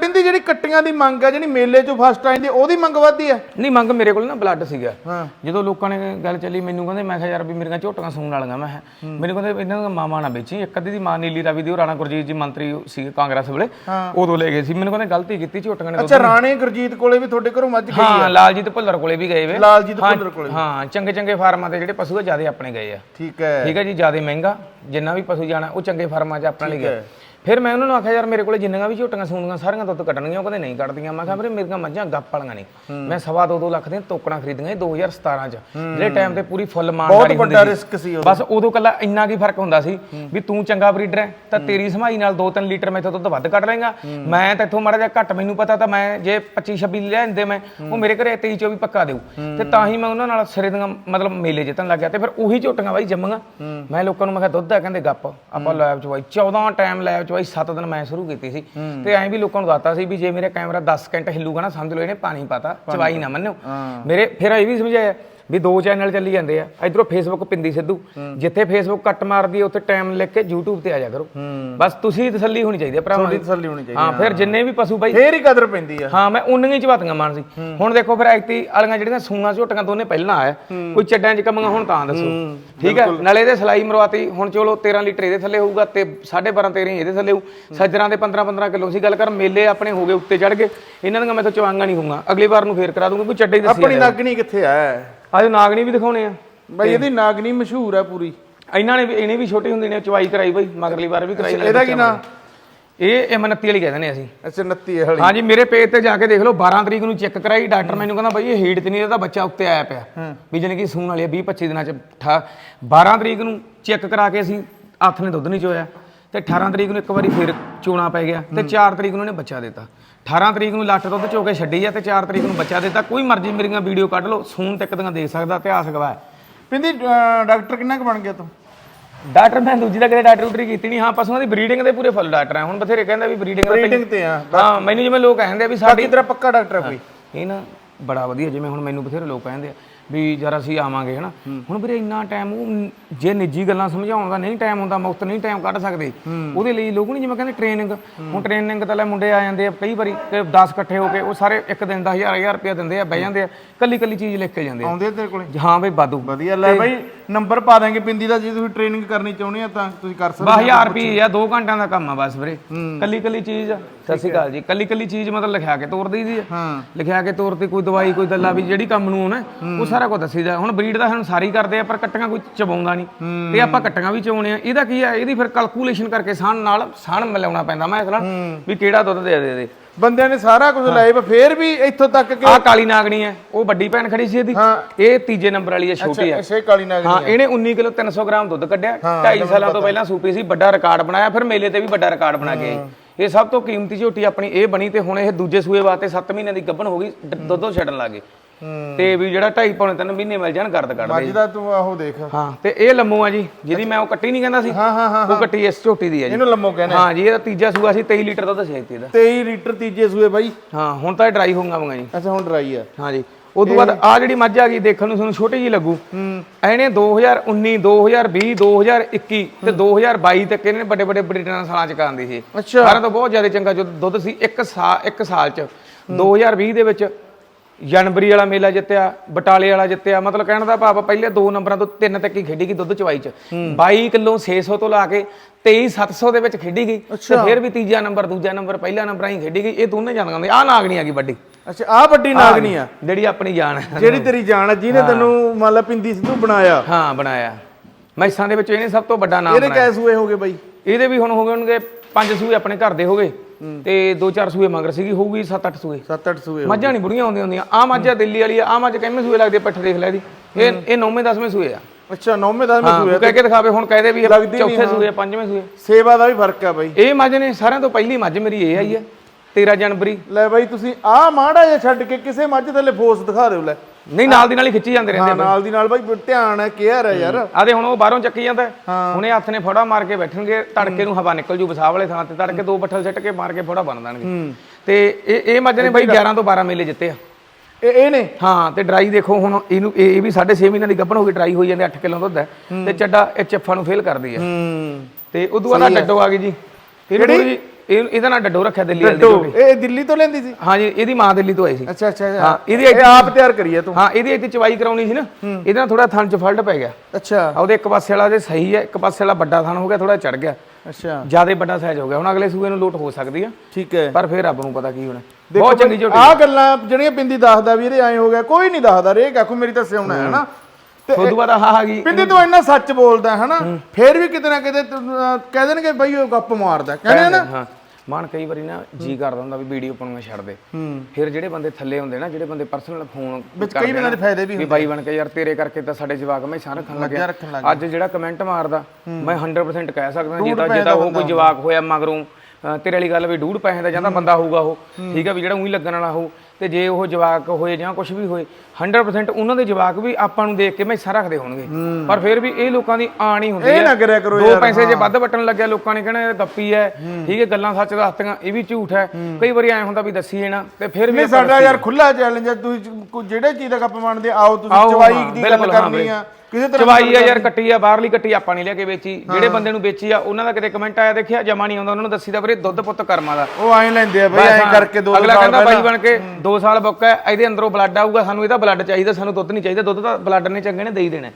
ਪਿੰਦੀ ਜਿਹੜੀ ਕੱਟੀਆਂ ਦੀ ਮੰਗ ਹੈ ਜਿਹੜੀ ਮੇਲੇ 'ਚੋਂ ਫਸਟ ਆਈ ਦੀ ਉਹਦੀ ਮੰਗ ਵੱਧਦੀ ਹੈ? ਨਹੀਂ ਮੰਗ ਮੇਰੇ ਕੋਲ ਨਾ ਬਲੱਡ ਸੀਗਾ। ਹਾਂ। ਜਦੋਂ ਲੋਕਾਂ ਨੇ ਗੱਲ ਚੱਲੀ ਮੈਨੂੰ ਕਹਿੰਦੇ ਮੈਂ ਕਿਹਾ ਯਾਰ ਵੀ ਮੇਰੀਆਂ ਝੋਟੀਆਂ ਸੂਣ ਵਾਲੀਆਂ ਮੈਂ ਕਿਹਾ। ਮੈਨੂੰ ਕਹਿੰਦੇ ਇਹਨਾਂ ਦਾ ਮਾਮਾ ਨਾ ਵੇਚੀ। ਇੱਕ ਅੱਧੀ ਦੀ ਮਾਂ ਨੀਲੀ ਰਾਵੀ ਦੀ ਉਹ ਰਾਣਾ ਗੁਰਜੀਤ ਜੀ ਮੰਤਰੀ ਸੀ ਕਾਂਗਰਸ ਵੇਲੇ ਉਦੋਂ ਲੈ ਗਏ ਸੀ। ਮੈਨੂੰ ਕਹਿੰਦੇ ਗਲਤੀ ਕੀਤੀ ਝੋਟੀਆਂ ਨੇ ਦੁੱਧ- ਅੱਛਾ ਰਾਣੇ ਗੁਰਜੀਤ ਕੋਲੇ ਵੀ ਤੁਹਾਡੇ ਘਰੋਂ ਮੱਝ ਗਈ ਹਾਂ ਲਾਲਜੀਤ ਭੁੱਲਰ ਕੋਲੇ ਵੀ ਗਏ ਵੇ। ਲਾਲਜੀਤ ਭੁੱਲਰ ਕੋਲੇ ਹਾਂ ਚੰਗੇ ਚੰਗੇ ਫਾਰਮਾਂ ਦੇ ਜਿਹੜੇ ਪਸ਼ੂ ਆ ਜ਼ਿਆਦਾ ਆਪਣੇ ਗਏ ਆ। ਠੀਕ ਹੈ। ਠੀਕ ਹੈ ਜੀ ਜ਼ਿਆਦਾ ਮਹਿੰਗਾ ਜਿੰਨਾ ਵੀ ਪਸ਼ੂ ਜਾਣਾ ਉਹ ਚੰਗੇ ਫਾਰਮਾਂ 'ਚ ਆਪਣੇ ਲਈ ਗਿਆ ਫਿਰ ਮੈਂ ਉਹਨਾਂ ਨੂੰ ਆਖਿਆ ਯਾਰ ਮੇਰੇ ਕੋਲੇ ਜਿੰਨੀਆਂ ਵੀ ਝੋਟੀਆਂ ਸੂਣੀਆਂ ਸਾਰੀਆਂ ਦੁੱਧ ਕੱਢਣਗੀਆਂ ਉਹ ਕਹਿੰਦੇ ਨਹੀਂ ਕੱਢਦੀਆਂ। ਮੈਂ ਕਿਹਾ ਵੀਰੇ ਮੇਰੀਆਂ ਮੱਝਾਂ ਗੱਪ ਵਾਲੀਆਂ ਨਹੀਂ ਮੈਂ ਸਵਾ ਦੋ ਦੋ ਲੱਖ ਦੀਆਂ ਟੋਕਣਾ ਖਰੀਦੀਆਂ 2017 ਚ। ਜਿਹੜੇ ਟਾਈਮ ਤੇ ਪੂਰੀ ਫੁੱਲ ਮਾਨਦਾਰੀ ਹੁੰਦੀ ਵੱਡਾ ਸੀ। ਰਿਸਕ ਸੀ ਉਹ ਬਸ ਉਦੋਂ ਕੱਲਾ ਇੰਨਾ ਕੀ ਫ਼ਰਕ ਹੁੰਦਾ ਸੀ ਵੀ ਤੂੰ ਚੰਗਾ ਬਰੀਡਰ ਹੈ ਤਾਂ ਤੇਰੀ ਸਮਾਈ ਨਾਲ 2-3 ਲੀਟਰ ਮੈਥੋਂ ਦੁੱਧ ਵੱਧ ਕੱਢ ਲੇਗਾ ਮੈਂ ਤਾਂ ਇੱਥੋਂ ਮਾੜਾ ਜਿਹਾ ਘੱਟ ਮੈਨੂੰ ਪਤਾ ਤਾਂ ਮੈਂ ਜੇ 25-26 ਲੈ ਆਂਦੇ ਮੈਂ ਉਹ ਮੇਰੇ ਘਰੇ 23-24 ਪੱਕਾ ਦੇਊ। ਤੇ ਤਾਂ ਹੀ ਮੈਂ ਉਹਨਾਂ ਨਾਲ ਸਿਰੇ ਦੀਆਂ ਮਤਲਬ ਮੇਲੇ ਜਿੱਤਣ ਲੱਗ ਗਿਆ। ਤੇ ਫਿਰ ਉਹੀ ਝੋਟੀਆਂ ਬਾਈ ਜੰਮੀਆਂ। ਮੈਂ ਲੋਕਾਂ ਨੂੰ ਮੈਂ ਕਿਹਾ ਦੁੱਧ ਆ ਕਹਿੰਦੇ ਗੱਪ। ਆਪਾਂ ਲੈਬ ਚ ਬਾਈ 14 ਟਾਈਮ ਲੈਬ ਚ ਬਾਈ 7 ਦਿਨ ਮੈਂ ਸ਼ੁਰੂ ਕੀਤੀ ਸੀ। ਤੇ ਐਂ ਵੀ ਲੋਕਾਂ ਨੂੰ ਦੱਸਤਾ ਸੀ ਵੀ ਜੇ ਮੇਰੇ ਕੈਮਰਾ 10 ਸਕਿੰਟ ਹਿੱਲੂਗਾ ਨਾ ਸਮਝ ਲਓ ਇਹਨੇ ਪਾਣੀ ਪਾਤਾ ਚਵਾਈ ਨਾ ਮੰਨਿਓ। ਮੇਰੇ ਫਿਰ ਇਹ ਵੀ ਸਮਝਾਇਆ। ਵੀ ਦੋ ਚੈਨਲ ਚੱਲੀ ਜਾਂਦੇ ਆ। ਇਧਰੋਂ ਫੇਸਬੁੱਕ ਪਿੰਦੀ ਸਿੱਧੂ। ਜਿੱਥੇ ਫੇਸਬੁੱਕ ਕੱਟ ਮਾਰਦੀ ਉੱਥੇ ਟਾਈਮ ਲਿਖ ਕੇ YouTube ਤੇ ਆ ਜਾ ਕਰੋ। ਬਸ ਤੁਸੀਂ ਤਸੱਲੀ ਹੋਣੀ ਚਾਹੀਦੀ ਹੈ ਭਰਾਵਾਂ ਦੀ। ਤਸੱਲੀ ਹੋਣੀ ਚਾਹੀਦੀ ਹਾਂ ਫਿਰ ਜਿੰਨੇ ਵੀ ਪਸ਼ੂ ਬਾਈ ਫੇਰ ਹੀ ਕਦਰ ਪੈਂਦੀ ਆ। ਹਾਂ ਮੈਂ ਉਨੀਆਂ ਹੀ ਚਵਾਤੀਆਂ ਮਾਨ ਸੀ ਹੁਣ ਦੇਖੋ ਫਿਰ ਐਕਤੀ ਵਾਲੀਆਂ ਜਿਹੜੀਆਂ ਸੂਆਂ ਝੋਟੀਆਂ ਦੋਨੇ ਪਹਿਲਾਂ ਆਇਆ। ਕੋਈ ਚੱਡਾਂ 'ਚ ਕਮੀਆਂ ਹੁਣ ਤਾਂ ਦੱਸੋ। ਠੀਕ ਹੈ ਨਾਲੇ ਇਹਦੇ ਸਲਾਈ ਮਰਵਾਤੀ। ਹੁਣ ਚਲੋ 13 ਲੀਟਰ ਇਹਦੇ ਥੱਲੇ ਹੋਊਗਾ ਤੇ 12.5 13 ਇਹਦੇ ਥੱਲੇ ਹੋਊ। ਸੱਜਰਾਂ ਦੇ 15 15 ਕਿਲੋ ਸੀ ਗੱਲ ਕਰ। ਮੇਲੇ ਆਪਣੇ ਹੋ ਗਏ ਉੱਤੇ ਚੜ ਗਏ। ਇਹਨਾਂ ਦੀਆਂ ਮੈਂ ਤਾਂ ਚਵਾਂਗਾ ਨਹੀਂ ਹੋਊਗਾ। ਅਗਲੀ ਵਾਰ ਨੂੰ ਫੇਰ ਕਰਾ ਦੂੰਗਾ ਕੋਈ ਚੱਡੇ ਦੱਸੀ ਆਪਣੀ ਨਾਗਣੀ ਕਿੱਥੇ ਆ। ਆਜੋ ਨਾਗਣੀ ਵੀ ਦਿਖਾਉਣੇ ਆ। ਬਈ ਇਹਦੀ ਨਾਗਣੀ ਮਸ਼ਹੂਰ ਆ ਪੂਰੀ। ਇਹਨਾਂ ਨੇ ਵੀ ਇਹਨੇ ਵੀ ਛੋਟੀ ਹੁੰਦੀ ਨੇ ਚਵਾਈ ਕਰਾਈ ਬਈ ਮਗਰਲੀ ਵਾਰ ਵੀ ਕਰਾਈ ਇਹਦਾ ਕੀ ਨਾਂ? ਇਹ M29 ਵਾਲੀ ਕਹਿੰਦੇ ਨੇ ਅਸੀਂ। ਅੱਛਾ 29 ਇਹ ਵਾਲੀ। ਹਾਂਜੀ ਮੇਰੇ ਪੇਜ ਤੇ ਜਾ ਕੇ ਦੇਖ ਲਓ 12 ਤਰੀਕ ਨੂੰ ਚੈੱਕ ਕਰਾਈ ਡਾਕਟਰ ਮੈਨੂੰ ਕਹਿੰਦਾ ਬਾਈ ਇਹ ਹੀਟ ਤੇ ਨਹੀਂ ਇਹਦਾ ਬੱਚਾ ਉੱਤੇ ਆਇਆ ਪਿਆ। ਵੀ ਜਾਣੀ ਕਿ ਸੂਣ ਵਾਲੀ 20 25 ਦਿਨਾਂ ਚ ਠਾ- 12 ਤਰੀਕ ਨੂੰ ਚੈੱਕ ਕਰਾ ਕੇ ਅਸੀਂ ਹੱਥ ਨੇ ਦੁੱਧ ਨਹੀਂ ਚੋਇਆ ਤੇ 18 ਤਰੀਕ ਨੂੰ ਇੱਕ ਵਾਰੀ ਫਿਰ ਚੋਣਾ ਪੈ ਗਿਆ ਤੇ 4 ਤਰੀਕ ਨੂੰ ਇਹਨੇ ਬੱਚਾ ਦਿੱਤਾ। 18 ਤਰੀਕ ਨੂੰ ਲੱਟ ਦੁੱਧ ਚੋ ਕੇ ਛੱਡੀ ਆ ਤੇ 4 ਤਰੀਕ ਨੂੰ ਬੱਚਾ ਦਿੱਤਾ। ਕੋਈ ਮਰਜ਼ੀ ਮੇਰੀਆਂ ਵੀਡੀਓ ਕੱਢ ਲਓ ਸੂਣ ਤੱਕ ਦੀਆਂ ਦੇਖ ਸਕਦਾ ਇਤਿਹਾਸ ਗਵਾਹ। ਪਿੰਦੀ ਡਾਕਟਰ ਕਿੰਨਾ ਕੁ ਬਣ ਗਿਆ ਤੂੰ? ਡਾਕਟਰ ਮੈਂ ਦੂਜੀ ਦਾ ਕਦੇ ਡਾਕਟਰ ਉਤਰੀ ਕੀਤੀ ਨਹੀਂ ਹਾਂ ਪਸ਼ੂਆਂ ਦੀ ਬਰੀਡਿੰਗ ਦੇ ਪੂਰੇ ਫੁੱਲ ਡਾਕਟਰ ਆ। ਹੁਣ ਬਥੇਰੇ ਕਹਿੰਦਾ ਵੀ ਬਰੀਡਿੰਗ ਦਾ ਤੇ ਆ ਹਾਂ ਮੈਨੂੰ ਜਿਵੇਂ ਲੋਕ ਕਹਿੰਦੇ ਆ ਵੀ ਸਾਡੀ ਬਾਕੀ ਤੇਰਾ ਪੱਕਾ ਡਾਕਟਰ ਆ ਕੋਈ। ਇਹ ਨਾ ਬੜਾ ਵਧੀਆ ਜਿਵੇਂ ਹੁਣ ਮੈਨੂੰ ਬਥੇਰੇ ਲੋਕ ਕਹਿੰਦੇ ਆ। ਵੀ ਜਰਾ ਅਸੀਂ ਆਵਾਂਗੇ ਹਨਾ? ਹੁਣ ਵੀਰੇ ਇੰਨਾ ਟਾਈਮ ਉਹ ਜੇ ਨਿੱਜੀ ਗੱਲਾਂ ਸਮਝਾਉਣ ਦਾ ਨਹੀਂ ਟਾਈਮ ਹੁੰਦਾ ਮੁਫਤ ਨਹੀਂ ਟਾਈਮ ਕੱਢ ਸਕਦੇ। ਉਹਦੇ ਲਈ ਲੋਕ ਨਹੀਂ ਜਿਵੇਂ ਕਹਿੰਦੇ ਟ੍ਰੇਨਿੰਗ ਹੁਣ ਟ੍ਰੇਨਿੰਗ ਤਾਂ ਲੈ ਮੁੰਡੇ ਆ ਜਾਂਦੇ ਆ ਕਈ ਵਾਰੀ 10 ਇਕੱਠੇ ਹੋ ਕੇ ਉਹ ਸਾਰੇ ਇੱਕ ਦਿਨ ਦਾ 1000 1000 ਰੁਪਇਆ ਦਿੰਦੇ ਆ ਬਹਿ ਜਾਂਦੇ ਆ ਕੱਲੀ ਕੱਲੀ ਚੀਜ਼ ਲਿਖ ਕੇ ਜਾਂਦੇ ਆ। ਆਉਂਦੇ ਆ ਤੇਰੇ ਕੋਲੇ? ਹਾਂ ਬਈ ਬਾਦੂ ਵਧੀਆ ਲੈ ਬਾਈ ਨੰਬਰ ਪਾ ਦਾਂਗੇ ਪਿੰਦੀ ਦਾ ਜੇ ਤੁਸੀਂ ਟ੍ਰੇਨਿੰਗ ਕਰਨੀ ਚਾਹੁੰਦੇ ਆ ਤਾਂ ਤੁਸੀਂ ਕਰ ਸਕਦੇ 12000 ਰੁਪਏ ਆ 2 ਘੰਟਿਆਂ ਦਾ ਕੰਮ ਆ ਬਸ ਵੀਰੇ। ਕੱਲੀ ਕੱਲੀ ਚੀਜ਼ ਸਤਿ ਸ਼੍ਰੀ ਅਕਾਲ ਜੀ। ਕੱਲੀ ਕੱਲੀ ਚੀਜ਼ ਮਤਲਬ ਲਿਖਿਆ ਕੇ ਤੋਰ ਦਈਦੀ ਆ ਹਾਂ। ਲਿਖਿਆ ਕੇ ਤੌਰ ਤੇ ਕੋਈ ਦਵਾਈ ਕੋਈ ਦੱਲਾ ਵੀ ਜਿਹੜੀ ਕੰਮ ਨੂੰ ਆਉਣਾ ਉਹ ਸਾਰਾ ਕੁਝ ਦੱਸੀਦਾ। ਹੁਣ ਬਰੀਡ ਦਾ ਸਾਨੂੰ ਸਾਰੀ ਕਰਦੇ ਆ ਪਰ ਕੱਟੀਆਂ ਕੋਈ ਚਬਾਉਂਦਾ ਨਹੀਂ। ਤੇ ਆਪਾਂ ਕੱਟੀਆਂ ਵੀ ਚਵਾਉਣੇ ਆ। ਇਹਦਾ ਕੀ ਆ ਇਹਦੀ ਫਿਰ ਕੈਲਕੂਲੇਸ਼ਨ ਕਰਕੇ ਸਾਣ ਨਾਲ ਸਾਣ ਮਿਲਾਉਣਾ ਪੈਂਦਾ। ਮੈਂ ਇਸ ਨਾਲ ਵੀ ਕਿਹੜਾ ਦੁੱਧ ਦੇ ਦੇ ਦੇ ਬੰਦਿਆਂ ਨੇ ਸਾਰਾ ਕੁਝ ਲਾਇਆ ਫੇਰ ਵੀ ਇੱਥੋਂ ਤੱਕ ਕਿ ਆਹ ਕਾਲੀ ਨਾਗਣੀ ਹੈ। ਉਹ ਵੱਡੀ ਭੈਣ ਖੜੀ ਸੀ ਇਹਦੀ। ਹਾਂ। ਇਹ ਤੀਜੇ ਨੰਬਰ ਵਾਲੀ ਹੈ ਛੋਟੀ ਹੈ। ਇਸੇ ਕਾਲੀ ਨਾਗ ਹਾਂ ਇਹਨੇ 19 ਕਿਲੋ 300 ਗ੍ਰਾਮ ਦੁੱਧ ਕੱਢਿਆ। 2.5 ਸਾਲਾਂ ਤੋਂ ਪਹਿਲਾਂ ਸੂਪੀ ਸੀ ਵੱਡਾ ਰਿਕਾਰਡ ਬਣਾਇਆ। ਫਿਰ ਮੇਲੇ ਤੇ ਵੀ ਵੱਡਾ ਰਿਕਾਰਡ ਬਣਾ ਕੇ ਆਈ। ਇਹ ਸਭ ਤੋਂ ਕੀਮਤੀ ਝੋਟੀ ਆਪਣੀ ਇਹ ਬਣੀ ਤੇ ਹੁਣ ਇਹ ਦੂਜੇ ਸੂਏ ਵਾਸਤੇ 7 ਮਹੀਨਿਆਂ ਦੀ ਗੱਭਣ ਹੋ ਗਈ ਦੁੱਧੋਂ ਛੱਡਣ ਲੱਗੇ ਤੇ ਵੀ ਜਿਹੜਾ 2.5 ਪੌਣੇ 3 ਮਹੀਨੇ ਮਿਲ ਜਾਣ ਗਰਦ ਕੱਢਦੇ ਮੱਝ ਦਾ ਤੂੰ ਆਹੋ ਦੇਖ। ਹਾਂ ਤੇ ਇਹ ਲੰਮੂ ਆ ਜੀ ਜਿਹਦੀ ਮੈਂ ਉਹ ਕੱਟੀ ਨਹੀਂ ਕਹਿੰਦਾ ਸੀ। ਹਾਂ ਹਾਂ ਹਾਂ ਉਹ ਕੱਟੀ ਇਸ ਝੋਟੀ ਦੀ ਹੈ ਜੀ। ਇਹਨੂੰ ਲੰਮੋ ਕਹਿੰਦੇ। ਹਾਂ ਜੀ ਇਹਦਾ ਤੀਜਾ ਸੂਆ ਸੀ 23 ਲੀਟਰ ਦੁੱਧ ਛੇਤੀ ਇਹਦਾ। 23 ਲੀਟਰ ਤੀਜੇ ਸੂਏ ਬਾਈ। ਹਾਂ ਹੁਣ ਤਾਂ ਇਹ ਡਰਾਈ ਹੋਊਗਾ ਮੰਗਾ ਜੀ। ਅੱਛਾ ਹੁਣ ਡਰਾਈ ਆ। ਹਾਂ ਜੀ। ਤੋਂ ਬਾਅਦ ਆ ਜਿਹੜੀ ਮੱਝ ਆ ਗਈ ਦੇਖਣ ਨੂੰ ਤੁਹਾਨੂੰ ਛੋਟੀ ਜੀ ਲੱਗੂ। ਇਹਨੇ 2019 2020 2021 ਤੇ 2022 ਤੱਕ ਇਹਨੇ ਵੱਡੇ ਵੱਡੇ ਬਰੀਡਰਾਂ ਸਾਲਾਂ ਚ ਕਾਂਦੀ ਸੀ। ਸਾਰਿਆਂ ਤੋਂ ਬਹੁਤ ਜ਼ਿਆਦਾ ਚੰਗਾ ਜੋ ਦੁੱਧ ਸੀ ਇੱਕ ਸਾਲ ਇੱਕ ਸਾਲ ਚ। 2020 ਦੇ ਵਿੱਚ ਜਨਵਰੀ ਵਾਲਾ ਮੇਲਾ ਜਿੱਤਿਆ ਬਟਾਲੇ ਵਾਲਾ ਜਿੱਤਿਆ ਮਤਲਬ ਕਹਿਣ ਦਾ ਭਾਵ ਪਹਿਲੇ ਦੋ ਨੰਬਰਾਂ ਤੋਂ ਤਿੰਨ ਤੱਕ ਹੀ ਖੇਡੀ ਗਈ ਦੁੱਧ ਚਵਾਈ ਚ। 22 ਕਿਲੋ 600 ਤੋਂ ਲਾ ਕੇ 23700 ਦੇ ਵਿੱਚ ਖੇਡੀ ਗਈ। ਤੇ ਫਿਰ ਵੀ ਤੀਜਾ ਨੰਬਰ ਦੂਜਾ ਨੰਬਰ ਪਹਿਲਾ ਨੰਬਰ ਹੀ ਖੇਡੀ ਗਈ। ਇਹ ਦੋਨੇ ਜਾਂਦੀਆਂ ਆ ਨਾਗਣੀ ਆ ਗਈ ਵੱਡੀ। ਅੱਛਾ ਆ ਵੱਡੀ ਨਾਗਣੀ ਆ? ਜਿਹੜੀ ਆਪਣੀ ਜਾਨ ਹੈ। ਜਿਹੜੀ ਤੇਰੀ ਜਾਨ ਆ ਜਿਹਨੇ ਤੈਨੂੰ ਮੰਨ ਲਾ ਪਿੰਦੀ ਸਿੱਧੂ ਬਣਾਇਆ। ਹਾਂ ਬਣਾਇਆ। ਮੈਸਾਂ ਦੇ ਵਿੱਚ ਇਹਨੇ ਸਭ ਤੋਂ ਵੱਡਾ ਨਾਮ ਇਹਦੇ ਕੈ ਸੂਏ ਹੋ ਗਏ ਬਾਈ। ਇਹਦੇ ਵੀ ਹੁਣ ਹੋ ਗਏ ਹੋਣਗੇ ਪੰਜ ਸੂਏ ਆਪਣੇ ਘਰ ਦੇ ਹੋ ਗਏ। ਤੇ ਦੋ ਚਾਰ ਸੂਏ ਮਗਰ ਸੀਗੀ ਹੋਊਗੀ 7-8 ਸੂਏ। 7-8 ਸੂਏ ਹੋ ਮੱਝਾਂ ਨਹੀਂ ਬੁੜੀਆਂ ਹੁੰਦੀਆਂ ਹੁੰਦੀਆਂ। ਆ ਮੱਝ ਆ ਦਿੱਲੀ ਵਾਲੀ ਆ ਆਹ ਮੱਝ ਕਿੰਨੇ ਸੂਏ ਲੱਗਦੇ ਆ, ਪੱਠ ਦੇਖ ਲੈ ਦੀ ਇਹ ਇਹ ਨੌਵੇਂ ਦਸਵੇਂ ਸੂਏ ਆ। ਅੱਛਾ ਨੌਵੇਂ ਦਾ ਹਾਂ ਉਹ ਕਹਿ ਕੇ ਦਿਖਾਵੇ ਹੁਣ ਕਹਦੇ ਵੀ ਚੌਥੇ ਸੂਏ ਪੰਜਵੇਂ ਸੂਏ। ਸੇਵਾ ਦਾ ਵੀ ਫ਼ਰਕ ਆ ਬਾਈ। ਇਹ ਮੱਝ ਨੇ ਸਾਰਿਆਂ ਤੋਂ ਪਹਿਲੀ ਮੱਝ ਮੇਰੀ ਇਹ ਆਈ ਹੈ 13 ਜਨਵਰੀ। ਲੈ ਬਾਈ ਤੁਸੀਂ ਆਹ ਮਾੜਾ ਜਿਹਾ ਛੱਡ ਕੇ ਕਿਸੇ ਮੱਝ ਥੱਲੇ ਫੋਰਸ ਦਿਖਾ ਦਿਓ ਲੈ। ਨਹੀਂ ਨਾਲ ਦੀ ਨਾਲ ਹੀ ਖਿੱਚੀ ਜਾਂਦੇ ਰਹਿੰਦੇ ਹਾਂ ਨਾਲ ਦੀ ਨਾਲ ਬਾਈ ਧਿਆਨ ਹੈ ਕੇਅਰ ਹੈ ਯਾਰ। ਆਦੇ ਹੁਣ ਉਹ ਬਾਹਰੋਂ ਚੱਕੀ ਜਾਂਦਾ ਹੈ। ਹੁਣੇ ਹੱਥ ਨੇ ਫੋੜਾ ਮਾਰ ਕੇ ਬੈਠਣਗੇ ਤੜਕੇ ਨੂੰ ਹਵਾ ਨਿਕਲ ਜੂ ਵਸਾ ਵਾਲੇ ਥਾਂ ਤੇ ਤੜਕੇ ਦੋ ਬੱਠਲ ਸਿੱਟ ਕੇ ਮਾਰ ਕੇ ਫੋੜਾ ਬਣ ਦੇਣਗੇ ਤੇ ਇਹ ਇਹ ਮੱਝ ਨੇ ਬਾਈ 11 ਤੋਂ 12 ਮੇਲੇ ਜਿੱਤੇ ਆ। ਇਹ ਇਹ ਨੇ? ਹਾਂ ਤੇ ਡਰਾਈ ਦੇਖੋ ਹੁਣ ਇਹਨੂੰ ਇਹ ਇਹ ਵੀ 6.5 ਮਹੀਨਿਆਂ ਦੀ ਗੱਭਣ ਹੋ ਗਈ ਡਰਾਈ ਹੋਈ ਜਾਂਦੇ 8 ਕਿਲੋ ਦੁੱਧ ਹੈ। ਤੇ ਚੱਡਾ ਇਹ ਚੱਫਾ ਨੂੰ ਫੇਲ ਕਰਦੀ ਹੈ। ਹੂੰ। ਤੇ ਉਦੋਂ ਬਾਅਦ ਡੱਡੋ ਆ ਗਈ ਜੀ। ਇਹਨੂੰ ਥੋੜ੍ਹੀ ਜਿਹੀ- ਇਹ ਇਹਦਾ ਨਾਂ ਡੱਡੋ ਰੱਖਿਆ ਦਿੱਲੀ ਵਾਲੀ ਦੀ ਡੋ ਝੋਟੀ। ਇਹ ਦਿੱਲੀ ਤੋਂ ਲੈਂਦੀ ਸੀ? ਹਾਂ ਜੀ ਇਹਦੀ ਮਾਂ ਦਿੱਲੀ ਤੋਂ ਆਈ ਸੀ। ਅੱਛਾ ਅੱਛਾ ਹਾਂ ਇਹਦੀ ਇਹ ਆਪ ਤਿਆਰ ਕਰੀ ਹੈ ਤੂੰ? ਹਾਂ ਇਹਦੀ ਇੱਥੇ ਚਵਾਈ ਕਰਾਉਣੀ ਸੀ ਨਾ। ਇਹਦੇ ਨਾਲ ਥੋੜਾ ਥਣ ਚ ਫਲਟ ਪੈ ਗਿਆ। ਅੱਛਾ। ਆ ਉਹਦੇ ਇੱਕ ਪਾਸੇ ਵਾਲਾ ਜੇ ਸਹੀ ਹੈ ਇੱਕ ਪਾਸੇ ਵਾਲਾ ਵੱਡਾ ਥਣ ਹੋ ਗਿਆ ਥੋੜਾ ਚੜ ਗਿਆ। ਅੱਛਾ। ਜ਼ਿਆਦਾ ਵੱਡਾ ਸਾਈਜ਼ ਹੋ ਗਿਆ। ਹੁਣ ਅਗਲੇ ਸੂਏ ਨੂੰ ਲੋਟ ਹੋ ਸਕਦੀ ਆ। ਠੀਕ ਹੈ। ਪਰ ਫਿਰ ਰੱਬ ਨੂੰ ਪਤਾ ਕੀ ਹੋਣਾ। ਬਹੁਤ ਚੰਗੀ ਝੋਟੀ ਆਹ ਗੱਲਾਂ ਜਿਹੜੀਆਂ ਪਿੰਦੀ ਦੱਸਦਾ ਵੀ ਇਹਦੇ ਐ ਹੋ ਗਿਆ ਕੋਈ ਨਹੀਂ ਦੱਸਦਾ ਰੇ ਕਾਕੂ ਮੇਰੀ ਤਾਂ ਸਿਉਣਾ ਹੈ ਨਾ ਤੇ ਉਦੋਂ ਬਾਅਦ ਆਹ ਆ ਗਈ। ਪਿੰਦੀ ਤੂੰ ਇੰਨਾ ਸੱਚ ਬੋਲਦਾ ਹੈ। ਨਾ ਫੇਰ ਵੀ ਕਿਤੇ ਨਾ ਕਿਤੇ ਕਹਿ ਦੇਣਗੇ ਬਈ ਉਹ ਗੱਪ ਮਾਰਦਾ। ਕਹਿੰਦੇ ਆ ਨਾ ਮਨ ਕਈ ਵਾਰੀ ਨਾ ਜੀ ਕਰਦਾ ਹੁੰਦਾ ਵੀ ਵੀਡੀਓ ਪਾਉਣਾ ਛੱਡ ਦੇ। ਫਿਰ ਜਿਹੜੇ ਬੰਦੇ ਥੱਲੇ ਹੁੰਦੇ ਨਾ ਜਿਹੜੇ ਬੰਦੇ ਪਰਸਨਲ ਫੋਨ ਵਿੱਚ ਕਈ ਬੰਦਿਆਂ ਦੇ ਫਾਇਦੇ ਵੀ ਵੀ ਬਾਈ ਬਣ ਕੇ ਯਾਰ ਤੇਰੇ ਕਰਕੇ ਤਾਂ ਸਾਡੇ ਜਵਾਕ ਮੈਂ ਸਾਰਾ ਰੱਖਣ ਲੱਗਿਆ ਅੱਜ ਜਿਹੜਾ ਕਮੈਂਟ ਮਾਰਦਾ ਮੈਂ 100% ਕਹਿ ਸਕਦਾ ਜੇ ਤਾਂ ਜੇ ਤਾਂ ਉਹ ਕੋਈ ਜਵਾਕ ਹੋਇਆ ਮਗਰੋਂ ਤੇਰੇ ਵਾਲੀ ਗੱਲ ਵੀ ਡੂਢ ਪੈਸੇ ਦਾ ਜਾਂਦਾ ਬੰਦਾ ਹੋਊਗਾ ਉਹ। ਠੀਕ ਹੈ ਵੀ ਜਿਹੜਾ ਉਹੀ ਲੱਗਣ ਵਾਲਾ ਹੋ ਤੇ ਜੇ ਉਹ ਜਵਾਕ ਹੋਏ ਜਾਂ ਕੁਝ ਵੀ ਹੋਏ 100% ਉਹਨਾਂ ਦੇ ਜਵਾਕ ਵੀ ਆਪਾਂ ਨੂੰ ਦੇਖ ਕੇ ਮੈਂ ਸਾਰਾ ਰੱਖਦੇ ਹੋਣਗੇ। ਪਰ ਫਿਰ ਵੀ ਇਹ ਲੋਕਾਂ ਦੀ ਆਣ ਹੀ ਹੁੰਦੀ ਇਹ ਹੈ। ਨਾ ਕਰਿਆ ਕਰੋ ਦੋ ਪੈਸੇ ਜੇ ਵੱਧ ਵਟਣ ਲੱਗਿਆ ਲੋਕਾਂ ਨੇ ਕਹਿਣਾ ਇਹ ਗੱਪੀ ਹੈ ਠੀਕ ਹੈ ਗੱਲਾਂ ਸੱਚ ਦੱਸਤੀਆਂ ਇਹ ਵੀ ਝੂਠ ਹੈ। ਕਈ ਵਾਰੀ ਐ ਹੁੰਦਾ ਵੀ ਦੱਸੀਏ ਨਾ ਤੇ ਫਿਰ ਵੀ ਸਾਡਾ ਯਾਰ ਖੁੱਲਾ ਚੈਲੰਜ ਹੈ ਤੁਸੀਂ ਜਿਹੜੇ ਚੀਜ਼ ਦਾ ਗੱਪ ਮੰਨਦੇ ਆਓ ਤੁਸੀਂ ਚਵਾਈ ਦੀ ਗੱਲ ਕਰਨੀ। ਆ। ਕਿਸੇ ਤਰ੍ਹਾਂ ਚਵਾਈ ਆ ਯਾਰ ਕੱਟੀ ਆ ਬਾਹਰਲੀ ਕੱਟੀ ਆਪਾਂ ਨਹੀਂ ਲਿਆ ਕੇ ਵੇਚੀ। ਜਿਹੜੇ ਬੰਦੇ ਨੂੰ ਵੇਚੀ ਆ ਉਹਨਾਂ ਦਾ ਕਿਤੇ ਕਮੈਂਟ ਆਇਆ ਦੇਖਿਆ ਜਮਾ ਨਹੀਂ ਆਉਂਦਾ ਉਹਨਾਂ ਨੂੰ ਦੱਸੀਦਾ ਵੀਰੇ ਦੁੱਧ ਪੁੱਤ ਕਰਮਾਂ ਦਾ। ਉਹ ਐਂ ਲੈਂਦੇ ਆ ਬਈ ਐਂ ਕਰਕੇ ਦੋ ਦੋ ਅਗਲਾ ਸਾਲ ਕਹਿੰਦਾ ਬਾਈ ਬਣ ਕੇ 2 ਸਾਲ ਬੁੱਕ ਹੈ ਇਹਦੇ ਅੰਦਰੋਂ ਬਲੱਡ ਆਊਗਾ ਸਾਨੂੰ ਇਹਦਾ ਬਲੱਡ ਚਾਹੀਦਾ ਸਾਨੂੰ ਦੁੱਧ ਨਹੀਂ ਚਾਹੀਦਾ ਦੁੱਧ ਤਾਂ ਬਲੱਡ ਨੇ ਚੰਗੇ ਨੇ ਦੇ ਹੀ। ਦੇਣਾ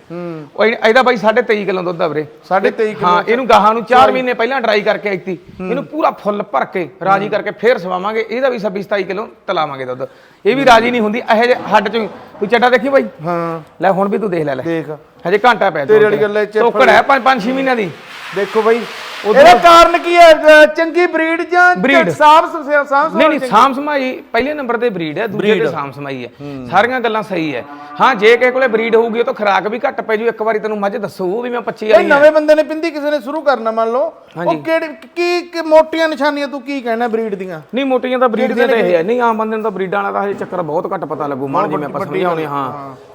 ਉਹ ਇਹ- ਇਹਦਾ ਬਾਈ 23.5 ਕਿਲੋ ਦੁੱਧ ਆ ਵੀਰੇ। ਸਾਢੇ 23 ਹਾਂ ਇਹਨੂੰ ਗਾਹਾਂ ਨੂੰ 4 ਮਹੀਨੇ ਪਹਿਲਾਂ ਡਰਾਈ ਕਰਕੇ ਆਈਤੀ ਇਹਨੂੰ ਪੂਰਾ ਫੁੱਲ ਭਰ ਕੇ ਰਾਜੀ ਕਰਕੇ ਫੇਰ ਸਵਾਵਾਂਗੇ ਇਹਦਾ ਵੀ 26 27 ਕਿਲੋ ਤਲਾਵਾਂਗੇ ਦੁੱਧ। ਇਹ ਵੀ ਰਾਜੀ ਨਹੀਂ ਹੁੰਦੀ ਇਹੋ ਹੱਡ ਚ ਤੂੰ ਚੱਡਾ ਦੇਖੀ ਬਾਈ? ਹਾਂ। ਲੈ ਹੁਣ ਵੀ ਤੂੰ ਦੇਖ ਲੈ ਲੈ। ਦੇਖ। ਹਜੇ ਘੰਟਾ ਪਿਆ ਤੇਰੇ ਵਾਲੀ ਗੱਲ ਹੈ, ਚਿੱਪ ਟੋਕੜ ਹੈ 5 5 6 ਮਹੀਨਿਆਂ ਦੀ। ਦੇਖੋ ਬਈ ਇਹਦਾ ਕਾਰਨ ਕੀ ਹੈ? ਚੰਗੀ ਬਰੀਡ ਜਾਂ Breed। ਸਾਫ਼ ਸਾਫ਼ ਨਹੀਂ ਨਹੀਂ ਸਾਮ ਸਮਾਈ ਪਹਿਲੇ ਨੰਬਰ ਤੇ ਬਰੀਡ ਹੈ ਦੂਜੇ ਤੇ ਸਾਮ ਸਮਾਈ ਹੈ। ਸਾਰੀਆਂ ਗੱਲਾਂ ਸਹੀ ਹੈ। ਹਾਂ ਜੇ ਕਿਸੇ ਕੋਲੇ ਬਰੀਡ ਹੋਊਗੀ ਉਹ ਤਾਂ ਖਰਾਕ ਵੀ ਘੱਟ ਪੈ ਜੂ ਇੱਕ ਵਾਰੀ ਤੈਨੂੰ ਮੱਝ ਦੱਸੋ ਉਹ ਵੀ ਮੈਂ 25 ਵਾਲੀ ਨਵੇਂ ਬੰਦੇ ਨੇ ਪਿੰਦੀ ਕਿਸੇ ਨੇ ਸ਼ੁਰੂ ਕਰਨਾ ਮੰਨ ਲਓ। ਉਹ ਕਿਹੜੀ ਕੀ ਮੋਟੀਆਂ ਨਿਸ਼ਾਨੀਆਂ ਤੂੰ ਕੀ ਕਹਿਣਾ ਬਰੀਡ ਦੀਆਂ? ਨਹੀਂ ਮੋਟੀਆਂ ਤਾਂ ਬਰੀਡ ਦੀਆਂ ਤਾਂ ਇਹ ਹੈ। ਨਹੀਂ ਆਮ ਬੰਦੇ ਨੂੰ ਤਾਂ ਬਰੀਡਾਂ ਵਾਲਾ ਤਾਂ ਹਜੇ ਚੱਕਰ ਬਹੁਤ ਘੱਟ ਪਤਾ ਲੱਗੂ। ਮਾਣ ਜਿਵੇਂ ਆਪਾਂ ਸਮਝਾਉਣੇ ਹਾਂ।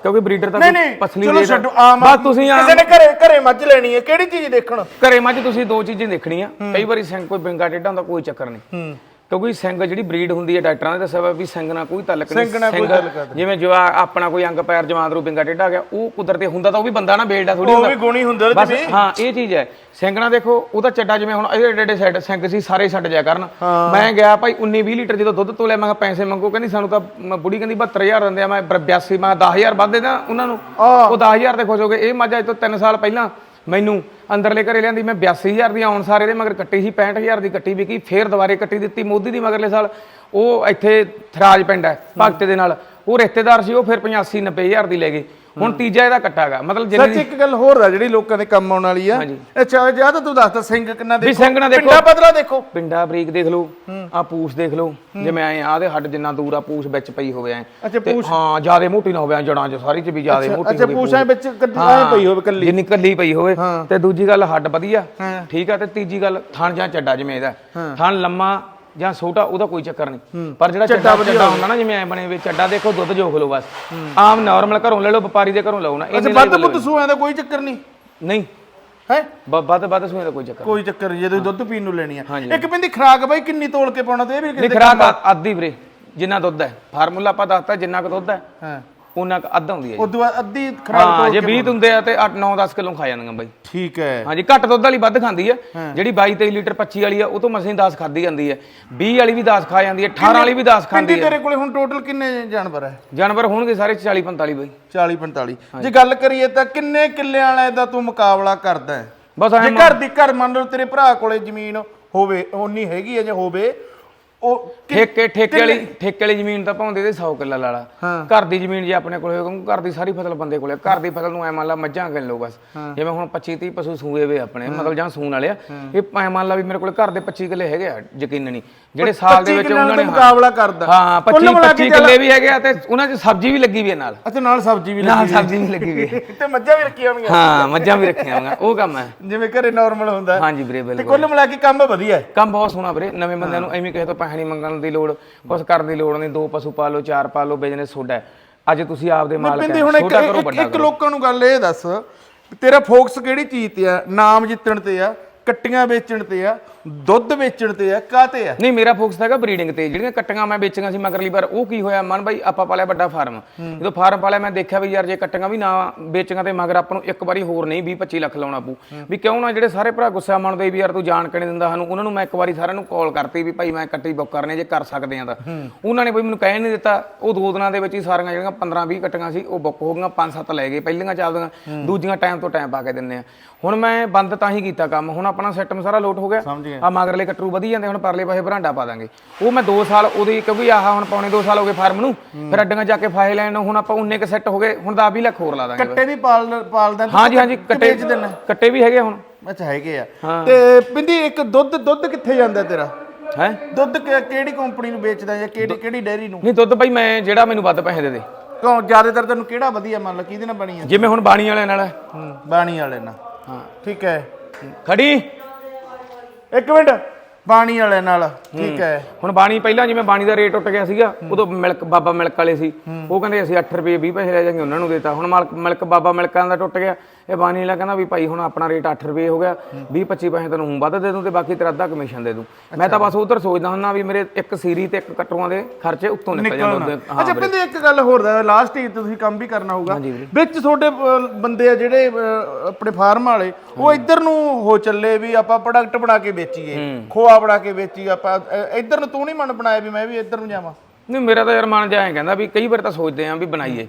ਕਿਉਂਕਿ ਬਰੀਡਰ ਤਾਂ ਨਹੀਂ ਕੋਈ ਨਹੀਂ ਪਸਲੀ ਚਲੋ ਦੇ ਛੱਡੋ ਆਮ ਬਸ ਤੁਸੀਂ ਆਮ ਕਿਸੇ ਨੇ ਘਰੇ ਘਰੇ ਮੱਝ ਲੈਣੀ ਹੈ ਕਿਹੜੀ ਚੀਜ਼ ਦੇਖਣ? ਘਰੇ ਮੱਝ ਤੁਸੀਂ ਦੋ ਚੀਜ਼ਾਂ ਦੇਖਣੀਆਂ। ਕਈ ਵਾਰੀ ਸਿੰਘ ਕੋਈ ਬਿੰਗਾ ਟੇਢਾ ਹੁੰਦਾ ਕੋਈ ਚੱਕਰ ਨਹੀਂ। ਕਿਉਂਕਿ ਸਿੰਘ ਜਿਹੜੀ ਬਰੀਡ ਹੁੰਦੀ ਹੈ ਡਾਕਟਰਾਂ ਨੇ ਦੱਸਿਆ ਵਾ ਸਿੰਘ ਨਾਲ ਕੋਈ ਤਾਲੁਕ ਨਹੀਂ। ਸਿੰਘ ਨਾਲ ਕੋਈ ਤਾਲੁਕ ਜਿਵੇਂ ਜੋ ਆਪਣਾ ਕੋਈ ਅੰਗ ਪੈਰ ਜਮਾਤ ਰੂ ਬਿੰਗਾ ਟੇਢਾ ਗਿਆ ਉਹ ਕੁਦਰਤੀ ਹੁੰਦਾ ਤਾਂ ਉਹ ਵੀ ਬੰਦਾ ਨਾ ਬੇਲਦਾ ਥੋੜੀ ਉਹ ਵੀ ਗੁਣੀ ਹੁੰਦੇ ਉਹਦੇ ਬਸ ਹਾਂ ਇਹ ਚੀਜ਼ ਹੈ। ਸਿੰਘ ਨਾਲ ਦੇਖੋ ਉਹਦਾ ਚੱਡਾ ਜਿਵੇਂ ਹੁਣ ਇਹਦੇ ਏਡੇ ਏਡੇ ਸਿੰਘ ਸੀ ਸਾਰੇ ਛੱਡ ਜਾਇਆ ਕਰਨ। ਮੈਂ ਗਿਆ ਭਾਈ 19 20 ਲੀਟਰ ਜਦੋਂ ਦੁੱਧ ਤੋਲਿਆ ਮੈਂ ਕਿਹਾ ਪੈਸੇ ਮੰਗੋ ਕਹਿੰਦੀ ਸਾਨੂੰ ਤਾਂ ਮ- ਬੁੜੀ ਕਹਿੰਦੀ 72000 ਦਿੰਦੇ ਆ ਮੈਂ 82 ਮੈਂ 10000 ਵੱਧ ਦੇ ਦਾਂ ਉਹਨਾਂ ਨੂੰ। ਉਹ 10000 ਤੇ ਖੁਸ਼ ਹੋ ਗਏ। ਇਹ ਮੱਝ ਅੱਜ ਤੋਂ 3 ਸਾਲ ਪਹਿਲਾਂ ਮੈਨੂੰ ਅੰਦਰਲੇ ਘਰੇ ਲਿਆਂਦੀ, ਮੈਂ 82000 ਦੀ ਆਉਣ ਸਾਰੇ ਦੇ ਮਗਰ ਕੱਟੀ ਸੀ 65000 ਦੀ ਕੱਟੀ ਵਿਕੀ, ਫੇਰ ਦੁਬਾਰੇ ਕੱਟੀ ਦਿੱਤੀ, ਮੋਦੀ ਦੀ ਮਗਰਲੇ ਸਾਲ। ਉਹ ਇੱਥੇ ਥਰਾਜ ਪਿੰਡ ਹੈ, ਭਗਤ ਦੇ ਨਾਲ। ਉਹ ਰਿਸ਼ਤੇਦਾਰ ਸੀ, ਉਹ ਫਿਰ 85 90000 ਦੀ ਲੈ ਗਏ। ਹੁਣ ਤੀਜਾ ਇਹਦਾ ਕੱਟਾਗਾ ਮਤਲਬ ਸੱਚ ਇੱਕ ਗੱਲ ਹੋਰ ਆ ਜਿਹੜੀ ਲੋਕਾਂ ਦੇ ਕੰਮ ਆਉਣ ਵਾਲੀ ਆ। ਅੱਛਾ ਜ਼ਿਆਦਾ ਤੂੰ ਦੱਸਦਾ ਸਿੰਘ ਕਿੰਨਾ ਦੇਖੋ ਸਿੰਘ ਨਾ ਦੇਖੋ। ਪਿੰਡਾ ਬਦਲਾ ਦੇਖੋ। ਪਿੰਡਾ ਬਰੀਕ ਦੇਖ ਲਓ ਆ ਪੂਛ ਦੇਖ ਲਓ ਜਿਵੇਂ ਐ ਆਦੇ ਹੱਡ ਜਿੰਨਾ ਦੂਰ ਆ ਪੂਛ ਵਿੱਚ ਪਈ ਹੋਵੇ ਐ। ਤੇ ਹਾਂ ਜਿਆਦੇ ਮੋਟੀ ਨਾ ਹੋਵੇ ਐਂ ਜੜਾਂ 'ਚ ਸਾਰੀ 'ਚ ਵੀ ਜਿਆਦੇ ਮੋਟੀ ਅੱਛਾ ਪੂਛਾਂ ਵਿੱਚ ਕੱਢੀ ਪਈ ਹੋਵੇ ਕੱਲੀ ਜਿੰਨੀ ਕੱਲੀ ਪਈ ਹੋਵੇ। ਤੇ ਦੂਜੀ ਗੱਲ ਹੱਡ ਵਧੀਆ। ਠੀਕ ਆ ਤੇ ਤੀਜੀ ਗੱਲ ਥਣ ਜਾਂ ਚੱਡਾ ਜਿਵੇਂ ਇਹਦਾ। ਥਣ ਲੰਮਾ ਜਾਂ ਛੋਟਾ ਉਹਦਾ ਕੋਈ ਚੱਕਰ ਨਹੀਂ। ਪਰ ਜਿਹੜਾ ਚੱਡਾ ਚੱਡਾ ਹੁੰਦਾ ਨਾ ਜਿਵੇਂ ਐ ਬਣੇ ਵੇ ਚੱਡਾ ਦੇਖੋ ਦੁੱਧ ਜੋਖ ਲਓ ਬਸ। ਆਮ ਨਾਰਮਲ ਘਰੋਂ ਲੈ ਲਓ ਵਪਾਰੀ ਦੇ ਘਰੋਂ ਲਓ ਨਾ ਅੱਛਾ ਵੱਧ ਬੁੱਧ ਸੂਆਂ ਦਾ ਕੋਈ ਚੱਕਰ ਨਹੀਂ? ਨਹੀਂ। ਹੈ? ਵੱਧ ਵੱਧ ਸੂਏ ਦਾ ਕੋਈ ਚੱਕਰ ਕੋਈ ਚੱਕਰ ਨਹੀਂ ਜੇ ਤੁਸੀਂ ਦੁੱਧ ਪੀਣ ਨੂੰ ਲੈਣੀ ਆ। ਇੱਕ ਪਿੰਦੀ ਖਰਾਕ ਬਾਈ ਕਿੰਨੀ ਤੋਲ ਕੇ ਪਾਉਣਾ ਤੇ ਇਹ ਵੀ ਨਹੀਂ ਖਰਾਕ ਆਦੀ ਵੀਰੇ ਜਿੰਨਾ ਦੁੱਧ ਹੈ। ਫਾਰਮੂਲਾ ਆਪਾਂ ਦੱਸਤਾ ਜਿੰਨਾ ਕੁ ਦੁੱਧ ਹੈ। ਹਾਂ। ਉਹਨਾਂ ਅੱਧ ਹੁੰਦੀ ਹੈ ਜੀ। ਉਦੋਂ ਬਾਅਦ ਅੱਧੀ ਖਰਾਕ ਹਾਂ ਜੇ 20 ਹੁੰਦੇ ਆ ਤੇ 8 9 10 ਕਿਲੋ ਖਾ ਜਾਂਦੀਆਂ ਬਾਈ। ਠੀਕ ਹੈ। ਹਾਂਜੀ ਘੱਟ ਦੁੱਧ ਵਾਲੀ ਵੱਧ ਖਾਂਦੀ ਹੈ। ਜਿਹੜੀ 22 23 ਲੀਟਰ 25 ਵਾਲੀ ਆ ਉਹ ਤੋਂ ਮਸੀਂ 10 ਖਾਦੀ ਜਾਂਦੀ ਹੈ। 20 ਵਾਲੀ ਵੀ 10 ਖਾ ਜਾਂਦੀ ਹੈ 18 ਵਾਲੀ ਵੀ 10 ਖਾਂਦੀ ਹੈ। ਤੇਰੇ ਕੋਲੇ ਹੁਣ ਟੋਟਲ ਕਿੰਨੇ ਜਾਨਵਰ ਹੈ? ਜਾਨਵਰ ਹੋਣਗੇ ਸਾਰੇ 40 45 ਬਾਈ। 40 45 ਜੇ ਗੱਲ ਕਰੀਏ ਤਾਂ ਕਿੰਨੇ ਕਿੱਲੇ ਵਾਲੇ ਦਾ ਤੂੰ ਮੁਕਾਬਲਾ ਕਰਦਾ ਹੈ? ਬਸ ਜੇ ਘਰ ਦੀ ਘਰ ਮੰਨ ਲਓ ਤੇਰੇ ਭਰਾ ਕੋਲੇ ਜ਼ਮੀਨ ਹੋਵੇ ਓਨੀ ਹੈਗੀ ਹੈ ਜੇ ਹੋਵੇ ਉਹ ਠੇਕੇ ਠੇਕੇ ਵਾਲੀ ਠੇਕੇ ਵਾਲੀ ਜ਼ਮੀਨ ਤਾਂ ਪਾਉਂਦੇ ਤੇ 100 ਕਿੱਲਾ ਲਾਲਾ। ਘਰ ਦੀ ਜ਼ਮੀਨ ਜੇ ਆਪਣੇ ਕੋਲ ਹੋਵੇ ਘਰ ਦੀ ਸਾਰੀ ਫਸਲ ਬੰਦੇ ਕੋਲੇ ਘਰ ਦੀ ਫਸਲ ਨੂੰ ਐ ਮੰਨ ਲਾ ਮੱਝਾਂ ਗਿਣ ਲਓ ਬਸ। ਜਿਵੇਂ ਹੁਣ 25 30 ਪਸ਼ੂ ਸੂਏ ਵੇ ਆਪਣੇ ਮਤਲਬ ਜਾਂ ਸੂਣ ਵਾਲੇ ਆ। ਇਹ ਐ ਮੰਨ ਲਾ ਵੀ ਮੇਰੇ ਕੋਲ ਘਰ ਦੇ 25 ਕਿੱਲੇ ਹੈਗੇ ਆ ਯਕੀਨਨੀ। ਜਿਹੜੇ ਸਾਲ ਦੇ 25 ਵਿੱਚ ਉਹਨਾਂ ਨਾਲ ਨੇ ਤਾਂ ਮੁਕਾਬਲਾ ਕਰਦਾ। ਹਾਂ ਕੁੱਲ 25 ਮਿਲਾ ਕੇ 25 ਚੱਲ- ਕਿੱਲੇ ਵੀ ਹੈਗੇ ਆ ਤੇ ਉਹਨਾਂ 'ਚ ਸਬਜ਼ੀ ਵੀ ਲੱਗੀ ਵੀ ਹੈ ਨਾਲ। ਅੱਛਾ ਨਾਲ ਸਬਜ਼ੀ ਵੀ ਨਾਲ ਲੱਗੀ ਸਬਜ਼ੀ ਵੀ ਲੱਗੀ ਵੀ। ਤੇ ਮੱਝਾਂ ਵੀ ਰੱਖੀਆਂ ਹੋਣਗੀਆਂ। ਹਾਂ ਮੱਝਾਂ ਵੀ ਰੱਖੀਆਂ ਹੋਈਆਂ ਉਹ ਕੰਮ ਹੈ। ਜਿਵੇਂ ਘਰੇ ਨਾਰਮਲ ਹੁੰਦਾ। ਹਾਂਜੀ ਵੀਰੇ ਤੇ ਬਿਲਕੁਲ। ਕੁੱਲ ਮਿਲਾ ਕੇ ਕੰਮ ਵਧੀਆ ਹੈ। ਕੰਮ ਬਹੁਤ ਸੋਹਣਾ ਵੀਰੇ। ਨਵੇਂ ਬੰਦਿਆਂ ਨੂੰ ਐਵੇਂ ਕਿਸੇ ਤੋਂ ਪੈਸੇ ਨਹੀਂ ਮੰਗਣ ਦੀ ਲੋੜ ਕੁਛ ਕਰਨ ਦੀ ਲੋੜ ਨਹੀਂ ਦੋ ਪਸ਼ੂ ਪਾਲੋ ਚਾਰ ਪਾਲੋ ਬਿਜ਼ਨਸ ਤੁਹਾਡਾ ਹੈ। ਅੱਜ ਤੁਸੀਂ ਆਪਦੇ ਮਾਲਕ ਹੈ ਛੋਟਾ ਕਰੋ ਵੱਡਾ ਇੱਕ ਲੋਕਾਂ ਨੂੰ ਗੱਲ ਇਹ ਦੱਸ ਤੇਰਾ ਫੋਕਸ ਕਿਹੜੀ ਚੀਜ਼ ਤੇ ਆ? ਨਾਮ ਜਿੱਤਣ ਤੇ ਆ? ਕੱਟੀਆਂ ਵੇਚਣ ਤੇ ਆ ਦੁੱਧ ਵੇਚਣ ਤੇ ਆ ਕਾਤੇ ਆ? ਨਹੀਂ ਮੇਰਾ ਫੋਕਸ ਹੈਗਾ ਬਰੀਡਿੰਗ ਤੇ। ਜਿਹੜੀਆਂ ਕੱਟੀਆਂ ਮੈਂ ਵੇਚੀਆਂ ਸੀ ਮਗਰਲੀ ਵਾਰ ਉਹ ਕੀ ਹੋਇਆ? ਮਨ ਬਾਈ ਆਪਾਂ ਪਾਲਿਆ ਵੱਡਾ ਫਾਰਮ ਜਦੋਂ ਫਾਰਮ ਪਾਲਿਆ ਮੈਂ ਦੇਖਿਆ ਵੀ ਯਾਰ ਜੇ ਕੱਟੀਆਂ ਵੀ ਨਾ ਵੇਚੀਆਂ ਤੇ ਮਗਰ ਆਪਾਂ ਨੂੰ ਇੱਕ ਵਾਰੀ ਹੋਰ ਨਹੀਂ 20 25 ਲੱਖ ਲਾਉਣਾ ਪਊ। ਵੀ ਕਿਉਂ ਨਾ ਜਿਹੜੇ ਸਾਰੇ ਭਰਾ ਗੁੱਸਾ ਮੰਨਦੇ ਵੀ ਯਾਰ ਤੂੰ ਜਾਣ ਕੇ ਨਹੀਂ ਦਿੰਦਾ ਸਾਨੂੰ ਉਹਨਾਂ ਨੂੰ ਮੈਂ ਇੱਕ ਵਾਰੀ ਸਾਰਿਆਂ ਨੂੰ ਕਾਲ ਕਰਤੀ ਵੀ ਭਾਈ ਮੈਂ ਕੱਟੀ ਬੁੱਕ ਕਰਨੇ ਜੇ ਕਰ ਸਕਦੇ ਆ ਤਾਂ। ਉਹਨਾਂ ਨੇ ਬਈ ਮੈਨੂੰ ਕਹਿ ਨਹੀਂ ਦਿੱਤਾ। ਉਹ ਦੋ ਦਿਨਾਂ ਦੇ ਵਿੱਚ ਹੀ ਸਾਰੀਆਂ ਜਿਹੜੀਆਂ 15 20 ਕੱਟੀਆਂ ਸੀ ਉਹ ਬੁੱਕ ਹੋ ਗਈਆਂ ਪੰਜ ਸੱਤ ਲੈ ਗਏ। ਪਹਿਲੀਆਂ ਚੱਲਦੀਆਂ ਦੂਜੀਆਂ ਟਾਈਮ ਤੋਂ ਟਾਈਮ ਪਾ ਕੇ ਦਿੰਦੇ ਆ। ਹੁਣ ਮੈਂ ਬੰਦ ਤਾਂ ਹੀ ਕੀਤਾ ਕੰਮ ਹੁਣ ਆਪਣਾ ਸਿਸਟਮ ਸਾਰਾ ਲੋਟ ਹੋ ਗਿਆ। ਸਮਝ ਗਿਆ ਆ ਮਗਰਲੇ ਕਟਰੂ ਵਧੀ ਜਾਂਦੇ ਹੁਣ ਪਰਲੇ ਪਾਸੇ ਬਰਾਂਡਾ ਪਾ ਦਾਂਗੇ। ਉਹ ਮੈਂ 2 ਸਾਲ ਉਹਦੀ ਕਿਉਂਕਿ ਆਹ ਹੁਣ ਪੌਣੇ 2 ਸਾਲ ਹੋ ਗਏ ਫਾਰਮ ਨੂੰ। ਫਿਰ ਅੱਡੀਆਂ ਜਾ ਕੇ ਫਾਇਲ ਲੈਣ ਹੁਣ ਆਪਾਂ ਉਨੇ ਕ ਸੈੱਟ ਹੋ ਗਏ ਹੁਣ ਤਾਂ 20 ਲੱਖ ਹੋਰ ਲਾ ਦਾਂਗੇ ਕੱਟੇ ਵੀ ਪਾਲ ਪਾਲਦਾ ਤੇ ਹਾਂਜੀ ਹਾਂਜੀ ਕੱਟੇ ਵੇਚ ਦਿੰਦਾ? ਕੱਟੇ ਵੀ ਹੈਗੇ ਹੁਣ। ਅੱਛਾ ਹੈਗੇ ਆ। ਤੇ ਪਿੰਦੀ ਇੱਕ ਦੁੱਧ ਦੁੱਧ ਕਿੱਥੇ ਜਾਂਦਾ ਤੇਰਾ? ਹੈ? ਦੁੱਧ ਕਿ- ਕਿਹੜੀ ਕੰਪਨੀ ਨੂੰ ਵੇਚਦਾ ਜਾਂ ਕਿਹੜੀ ਕਿਹੜੀ ਡੈਰੀ ਨੂੰ? ਨਹੀਂ ਦੁੱਧ ਭਾਈ ਮੈਂ ਜਿਹੜਾ ਮੈਨੂੰ ਵੱਧ ਪੈਸੇ ਦੇ ਦੇ। ਕਿਉਂ ਜ਼ਿਆਦਾਤਰ ਤੈਨੂੰ ਕਿਹੜਾ ਵਧੀਆ ਮੰਨ ਲਾ ਕਿਹਦੇ ਨਾਲ ਬਣੀ ਆ? ਜਿਵੇਂ ਹੁਣ ਬਾਣੀ ਵਾਲਿਆਂ ਨਾਲ। ਹੂੰ ਬਾਣੀ ਵਾਲੇ ਨਾਲ। ਹਾਂ। ਠੀਕ ਹੈ। ਖੜੀ। ਇੱਕ ਮਿੰਟ। ਬਾਣੀ ਵਾਲੇ ਨਾਲ ਠੀਕ ਹੈ। ਹੁਣ ਬਾਣੀ ਪਹਿਲਾਂ ਜਿਵੇਂ ਬਾਣੀ ਦਾ ਰੇਟ ਉੱਟ ਗਿਆ ਸੀਗਾ ਉਦੋਂ ਮਿਲਕ ਬਾਬਾ ਮਿਲਕ ਵਾਲੇ ਸੀ। ਉਹ ਕਹਿੰਦੇ ਅਸੀਂ 8 ਰੁਪਏ 20 ਪੈਸੇ ਲੈ ਜਾਾਂਗੇ ਉਹਨਾਂ ਨੂੰ ਦੇਤਾ। ਹੁਣ ਮਿਲਕ ਮਿਲਕ ਬਾਬਾ ਮਿਲਕਾਂ ਦਾ ਟੁੱਟ ਗਿਆ। ਇਹ ਬਾਣੀ ਵਾਲਾ ਕਹਿੰਦਾ ਵੀ ਭਾਈ ਹੁਣ ਆਪਣਾ ਰੇਟ 8 ਰੁਪਏ ਹੋ ਗਿਆ 20 25 ਪੈਸੇ ਤੈਨੂੰ ਵੱਧ ਦੇ ਦੂੰ ਤੇ ਬਾਕੀ ਤੇਰਾ ਅੱਧਾ ਕਮਿਸ਼ਨ ਦੇ ਦੂੰ। ਮੈਂ ਤਾਂ ਬਸ ਉਧਰ ਸੋਚਦਾ ਹੁੰਦਾ ਵੀ ਮੇਰੇ ਇੱਕ ਸੀਰੀ ਤੇ ਇੱਕ ਕਟਰੂਆਂ ਦੇ ਖਰਚੇ ਉੱਤੋਂ ਨਿਕਲ ਜਾਂਦੇ ਉਹਦੇ। ਹਾਂ ਅੱਛਾ ਪਿੰਦੇ ਇੱਕ ਗੱਲ ਹੋਰ ਦਾ ਲਾਸਟ ਹੀ ਤੁਸੀਂ ਕੰਮ ਵੀ ਕਰਨਾ ਹੋਊਗਾ। ਵਿੱਚ ਤੁਹਾਡੇ ਬੰਦੇ ਆ ਜਿਹੜੇ ਆਪਣੇ ਫਾਰਮ ਵਾਲੇ ਉਹ ਇੱਧਰ ਨੂੰ ਹੋ ਚੱਲੇ ਵੀ ਆਪਾਂ ਪ੍ਰੋਡਕਟ ਬਣਾ ਕੇ ਵੇਚੀਏ ਖੋਆ ਬਣਾ ਕੇ ਵੇਚੀਏ ਆਪਾਂ। ਇੱਧਰ ਨੂੰ ਤੂੰ ਨਹੀਂ ਮਨ ਬਣਾਇਆ ਵੀ ਮੈਂ ਵੀ ਇੱਧਰ ਨੂੰ ਜਾਵਾਂ। ਨਹੀਂ ਮੇਰਾ ਤਾਂ ਯਾਰ ਮਨ ਜਾ ਐਂ ਕਹਿੰਦਾ ਵੀ ਕਈ ਵਾਰ ਤਾਂ ਸੋਚਦੇ ਆਂ ਵੀ ਬਣਾਈਏ।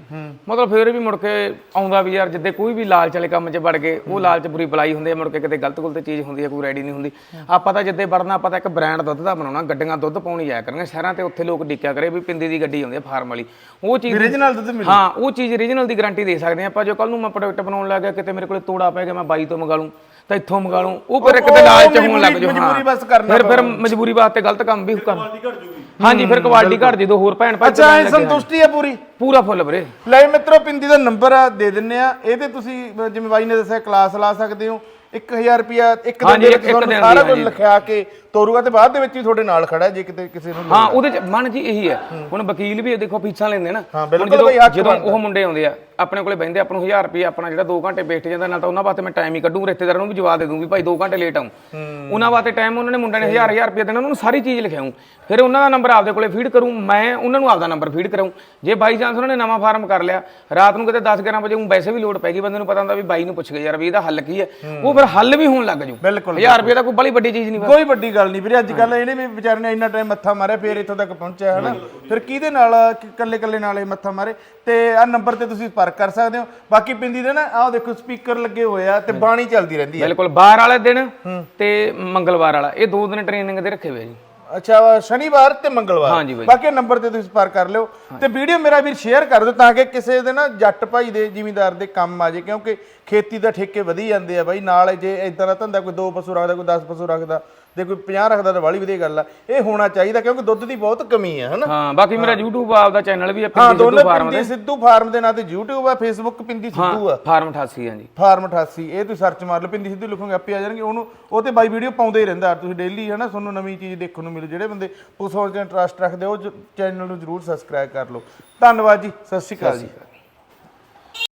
ਮਤਲਬ ਫੇਰ ਵੀ ਮੁੜ ਕੇ ਆਉਂਦਾ ਵੀ ਯਾਰ ਜਿੱਦੇ ਕੋਈ ਵੀ ਲਾਲਚ ਵਾਲੇ ਕੰਮ 'ਚ ਵੜ ਗਏ ਉਹ ਲਾਲਚ ਬੁਰੀ ਬੁਲਾਈ ਹੁੰਦੇ ਆ ਮੁੜ ਕੇ ਕਿਤੇ ਗਲਤ ਗੁਲਤ ਚੀਜ਼ ਹੁੰਦੀ ਹੈ ਕੋਈ ਰੈਡੀ ਨਹੀਂ ਹੁੰਦੀ। ਆਪਾਂ ਤਾਂ ਜਿੱਦੇ ਵੜਨਾ ਆਪਾਂ ਤਾਂ ਇੱਕ ਬ੍ਰਾਂਡ ਦੁੱਧ ਦਾ ਬਣਾਉਣਾ ਗੱਡੀਆਂ ਦੁੱਧ ਪਾਉਣੀ ਜਾਇਆ ਕਰਨਗੇ ਸ਼ਹਿਰਾਂ ਤੇ ਉੱਥੇ ਲੋਕ ਡਿੱਕਿਆ ਕਰੇ ਵੀ ਪਿੰਦੀ ਦੀ ਗੱਡੀ ਆਉਂਦੀ ਹੈ ਫਾਰਮ ਵਾਲੀ। ਉਹ ਚੀਜ਼ original ਦੁੱਧ ਮਿਲੇ। ਹਾਂ ਉਹ ਚੀਜ਼ ਓਰੀਜਨਲ ਦੀ ਗਾਰੰਟੀ ਦੇ ਸਕਦੇ ਆਪਾਂ ਜੋ ਕੱਲ ਨੂੰ ਮੈਂ ਪ੍ਰੋਡਕਟ ਬਣਾਉਣ ਲੱਗ ਗਿਆ ਕਿਤੇ ਮੇਰੇ ਕੋਲੇ ਤੋੜਾ ਪੈ ਗਿਆ ਮੈਂ ਬਾਈ ਤੋਂ ਮੰਗਾ ਲੂੰ। ਤਾਂ ਇੱਥੋਂ ਮੰਗਾ ਉਹ ਫਿਰ ਇੱਕ ਤੇ ਲਾਲਚ ਹੋਣ ਲੱਗ ਮਜਬੂਰੀ- ਜਾਓ ਮਜਬੂਰੀ ਬਸ ਕਰਨਾ ਫਿਰ ਫਿਰ ਮਜਬੂਰੀ ਵਾਸਤੇ ਗਲਤ ਕੰਮ ਵੀ ਕਰਨਾ। ਹਾਂਜੀ ਫਿਰ ਕੁਆਲਿਟੀ ਘਟ ਜਦੋਂ ਹੋਰ ਭੈਣ ਭਾਈ ਅੱਛਾ ਇਹ ਸੰਤੁਸ਼ਟੀ ਹੈ ਪੂਰੀ? ਪੂਰਾ ਫੁੱਲ ਵੀਰੇ। ਲੈ ਮਿੱਤਰੋ ਪਿੰਦੀ ਦਾ ਨੰਬਰ ਆ ਦੇ ਦਿੰਨੇ ਆ। ਇਹਦੇ ਤੁਸੀਂ ਜਿਵੇਂ ਬਾਈ ਨੇ ਦੱਸਿਆ ਕਲਾਸ ਲਾ ਸਕਦੇ ਹੋ। 1000 ਰੁਪਿਆ ਇੱਕ ਦਿਨ ਹਾਂਜੀ, ਦੇ ਵਿੱਚ ਇੱਕ ਤੁਹਾਨੂੰ ਦਿਨ ਸਾਰਾ ਕੁਝ ਹਾਂਜੀ। ਲਿਖਿਆ ਕੇ ਤੋਰੂਗਾ ਤੇ ਬਾਅਦ ਦੇ ਵਿੱਚ ਹੀ ਤੁਹਾਡੇ ਨਾਲ ਖੜਾ ਹੈ ਜੇ ਕਿਤੇ ਕਿਸੇ ਨੂੰ ਹਾਂ ਉਹਦੇ ਚ ਮਨ ਜੀ ਇਹੀ ਹੈ। ਹੁਣ ਵਕੀਲ ਵੀ ਦੇਖੋ ਫੀਸਾਂ ਲੈਂਦੇ ਨਾ। ਹਾਂ, ਬਿਲਕੁਲ ਜਦੋਂ ਬਈ, ਹੱਕ ਜਦੋਂ ਬਣਦਾ। ਉਹ ਮੁੰਡੇ ਆਉਂਦੇ ਆ ਆਪਣੇ ਕੋਲੇ ਬਹਿੰਦੇ ਆਪਾਂ ਨੂੰ 1000 ਰੁਪਏ ਆਪਣਾ ਜਿਹੜਾ 2 ਘੰਟੇ ਵੇਸਟ ਜਾਂਦਾ ਨਾਲ ਤਾਂ ਉਹਨਾਂ ਵਾਸਤੇ ਮੈਂ ਟਾਈਮ ਹੀ ਕੱਢੂ ਰਿਸ਼ਤੇਦਾਰਾਂ ਨੂੰ ਵੀ ਜਵਾਬ ਦੇ ਦੂੰ ਵੀ ਭਾਈ 2 ਘੰਟੇ ਲੇਟ ਆਉਂ। ਉਹਨਾਂ ਵਾਸਤੇ ਟਾਈਮ ਉਹਨਾਂ ਨੇ ਮੁੰਡਿਆਂ ਨੇ 1000 1000 ਰੁਪਏ ਦੇਣਾ ਉਹਨਾਂ ਨੂੰ ਸਾਰੀ ਚੀਜ਼ ਲਿਖਾਉਂ ਫਿਰ ਉਹਨਾਂ ਦਾ ਨੰਬਰ ਆਪਦੇ ਕੋਲੇ ਫੀਡ ਕਰੂੰ ਮੈਂ ਉਹਨਾਂ ਨੂੰ ਆਪਦਾ ਨੰਬਰ ਫੀਡ ਕਰਾਉਂ ਜੇ ਬਾਈ ਚਾਂਸ ਉਹਨਾਂ ਨੇ ਨਵਾਂ ਫਾਰਮ ਕਰ ਲਿਆ ਰਾਤ ਨੂੰ ਕਿਤੇ 10 11 ਵਜੇ ਉਹ ਵੈਸੇ ਵੀ ਲੋਡ ਪੈ ਗਈ ਬੰਦੇ ਨੂੰ ਪਤਾ ਹੁੰਦਾ ਵੀ ਬਾਈ ਨੂੰ ਪੁੱਛ ਗਏ ਯਾਰ ਵੀ ਇਹਦਾ ਹੱਲ ਕੀ ਹੈ। ਉਹ ਫਿਰ ਹੱਲ ਵੀ ਹੋਣ ਲੱਗ ਜੂ। ਬਿਲਕੁਲ 1000 ਰੁਪਏ ਦਾ ਕੋਈ ਬੜੀ ਵੱਡੀ ਚੀਜ਼ ਨਹੀਂ ਕੋਈ ਵੱਡੀ ਗੱਲ ਨਹੀਂ ਵੀਰੇ ਅੱਜ ਕੱਲ ਇਹਨੇ ਵੀ ਵਿਚਾਰੇ ਨੇ ਇੰਨਾ ਟਾਈਮ ਮੱਥਾ ਮਾਰਿਆ ਫੇਰ ਇੱਥੋਂ ਤੱਕ ਪਹੁੰਚਿਆ ਹਨਾ? ਫਿਰ ਕਿਹਦੇ ਨਾਲ ਇਕੱਲੇ ਇਕੱਲੇ ਨਾਲ ਇਹ ਮੱਥਾ ਮਾਰੇ? ਤੇ ਆ ਨੰਬਰ ਤੇ ਤੁਸੀਂ ਸੰਪਰਕ ਕਰ ਸਕਦੇ ਹੋ। ਬਾਕੀ ਪਿੰਦੀ ਦੇ ਨਾ ਆਹ ਦੇਖੋ ਸਪੀਕਰ ਲੱਗੇ ਹੋਏ ਆ ਤੇ ਬਾਣੀ ਚੱਲਦੀ ਰਹਿੰਦੀ ਹੈ ਬਿਲਕੁਲ ਬਾਹਰ ਵਾਲੇ ਦਿਨ ਤੇ ਮੰਗਲਵਾਰ ਵਾਲਾ ਇਹ ਦੋ ਦਿਨ ਟ੍ਰੇਨਿੰਗ ਦੇ ਰੱਖੇ ਹੋਏ ਜੀ। ਅੱਛਾ ਵਾ ਸ਼ਨੀਵਾਰ ਤੇ ਮੰਗਲਵਾਰ। ਬਾਈ। ਬਾਕੀ ਨੰਬਰ ਤੇ ਤੁਸੀਂ ਸੰਪਰਕ ਕਰ ਲਿਓ। ਤੇ ਵੀਡੀਓ ਮੇਰਾ ਵੀਰ ਸ਼ੇਅਰ ਕਰ ਦਿਓ ਤਾਂ ਕਿ ਕਿਸੇ ਦੇ ਨਾ ਜੱਟ ਭਾਈ ਦੇ ਜ਼ਿਮੀਂਦਾਰ ਦੇ ਕੰਮ ਆ ਜੇ ਕਿਉਂਕਿ ਖੇਤੀ ਦਾ ਠੇਕੇ ਵਧੀ ਜਾਂਦੇ ਆ ਬਾਈ। ਨਾਲ ਜੇ ਇਦਾਂ ਦਾ ਧੰਦਾ ਕੋਈ ਦੋ ਪਸ਼ੂ ਰੱਖਦਾ ਕੋਈ 10 ਪਸ਼ੂ ਰੱਖਦਾ ਜੇ ਕੋਈ 50 ਰੱਖਦਾ ਤਾਂ ਬਾਲੀ ਵਧੀਆ ਗੱਲ ਆ। ਇਹ ਹੋਣਾ ਚਾਹੀਦਾ ਕਿਉਂਕਿ ਦੁੱਧ ਦੀ ਬਹੁਤ ਕਮੀ ਆ ਹਨਾ? ਹਾਂ ਬਾਕੀ ਮੇਰਾ YouTube ਆਪਦਾ ਚੈਨਲ ਵੀ ਹੈ ਹਾਂ ਪਿੰਡੀ ਦੋਨੇ ਸਿੱਧੂ ਫਾਰਮ ਪਿੰਦੀ ਸਿੱਧੂ ਫਾਰਮ ਦੇ ਨਾਂ ਤੇ YouTube ਆ Facebook ਪਿੰਦੀ ਸਿੱਧੂ ਆ। ਫਾਰਮ 88 ਹਾਂਜੀ। ਫਾਰਮ 88 ਇਹ ਤੁਸੀਂ ਸਰਚ ਮਾਰ ਲਓ ਪਿੰਦੀ ਸਿੱਧੂ ਲਿਖੋਗੇ ਆਪੇ ਆ ਜਾਣਗੇ। ਉਹਨੂੰ ਉਹ ਤੇ ਬਾਈ ਵੀਡੀਓ ਪਾਉਂਦੇ ਹੀ ਰਹਿੰਦਾ ਤੁਸੀਂ ਡੇਲੀ ਹਨਾ ਤੁਹਾਨੂੰ ਨਵੀਂ ਚੀਜ਼ ਦੇਖਣ ਨੂੰ ਮਿਲੂ। ਜਿਹੜੇ ਬੰਦੇ ਉਸ ਹੋਰ ਚ ਇੰਟਰਸਟ ਰੱਖਦੇ ਆ, ਉਹ ਚੈਨਲ ਨੂੰ ਜਰੂਰ ਸਬਸਕ੍ਰਾਈਬ ਕਰ ਲਓ। ਧੰਨਵਾਦ ਜੀ ਸਤਿ ਸ਼੍ਰੀ ਅਕਾਲ ਜੀ।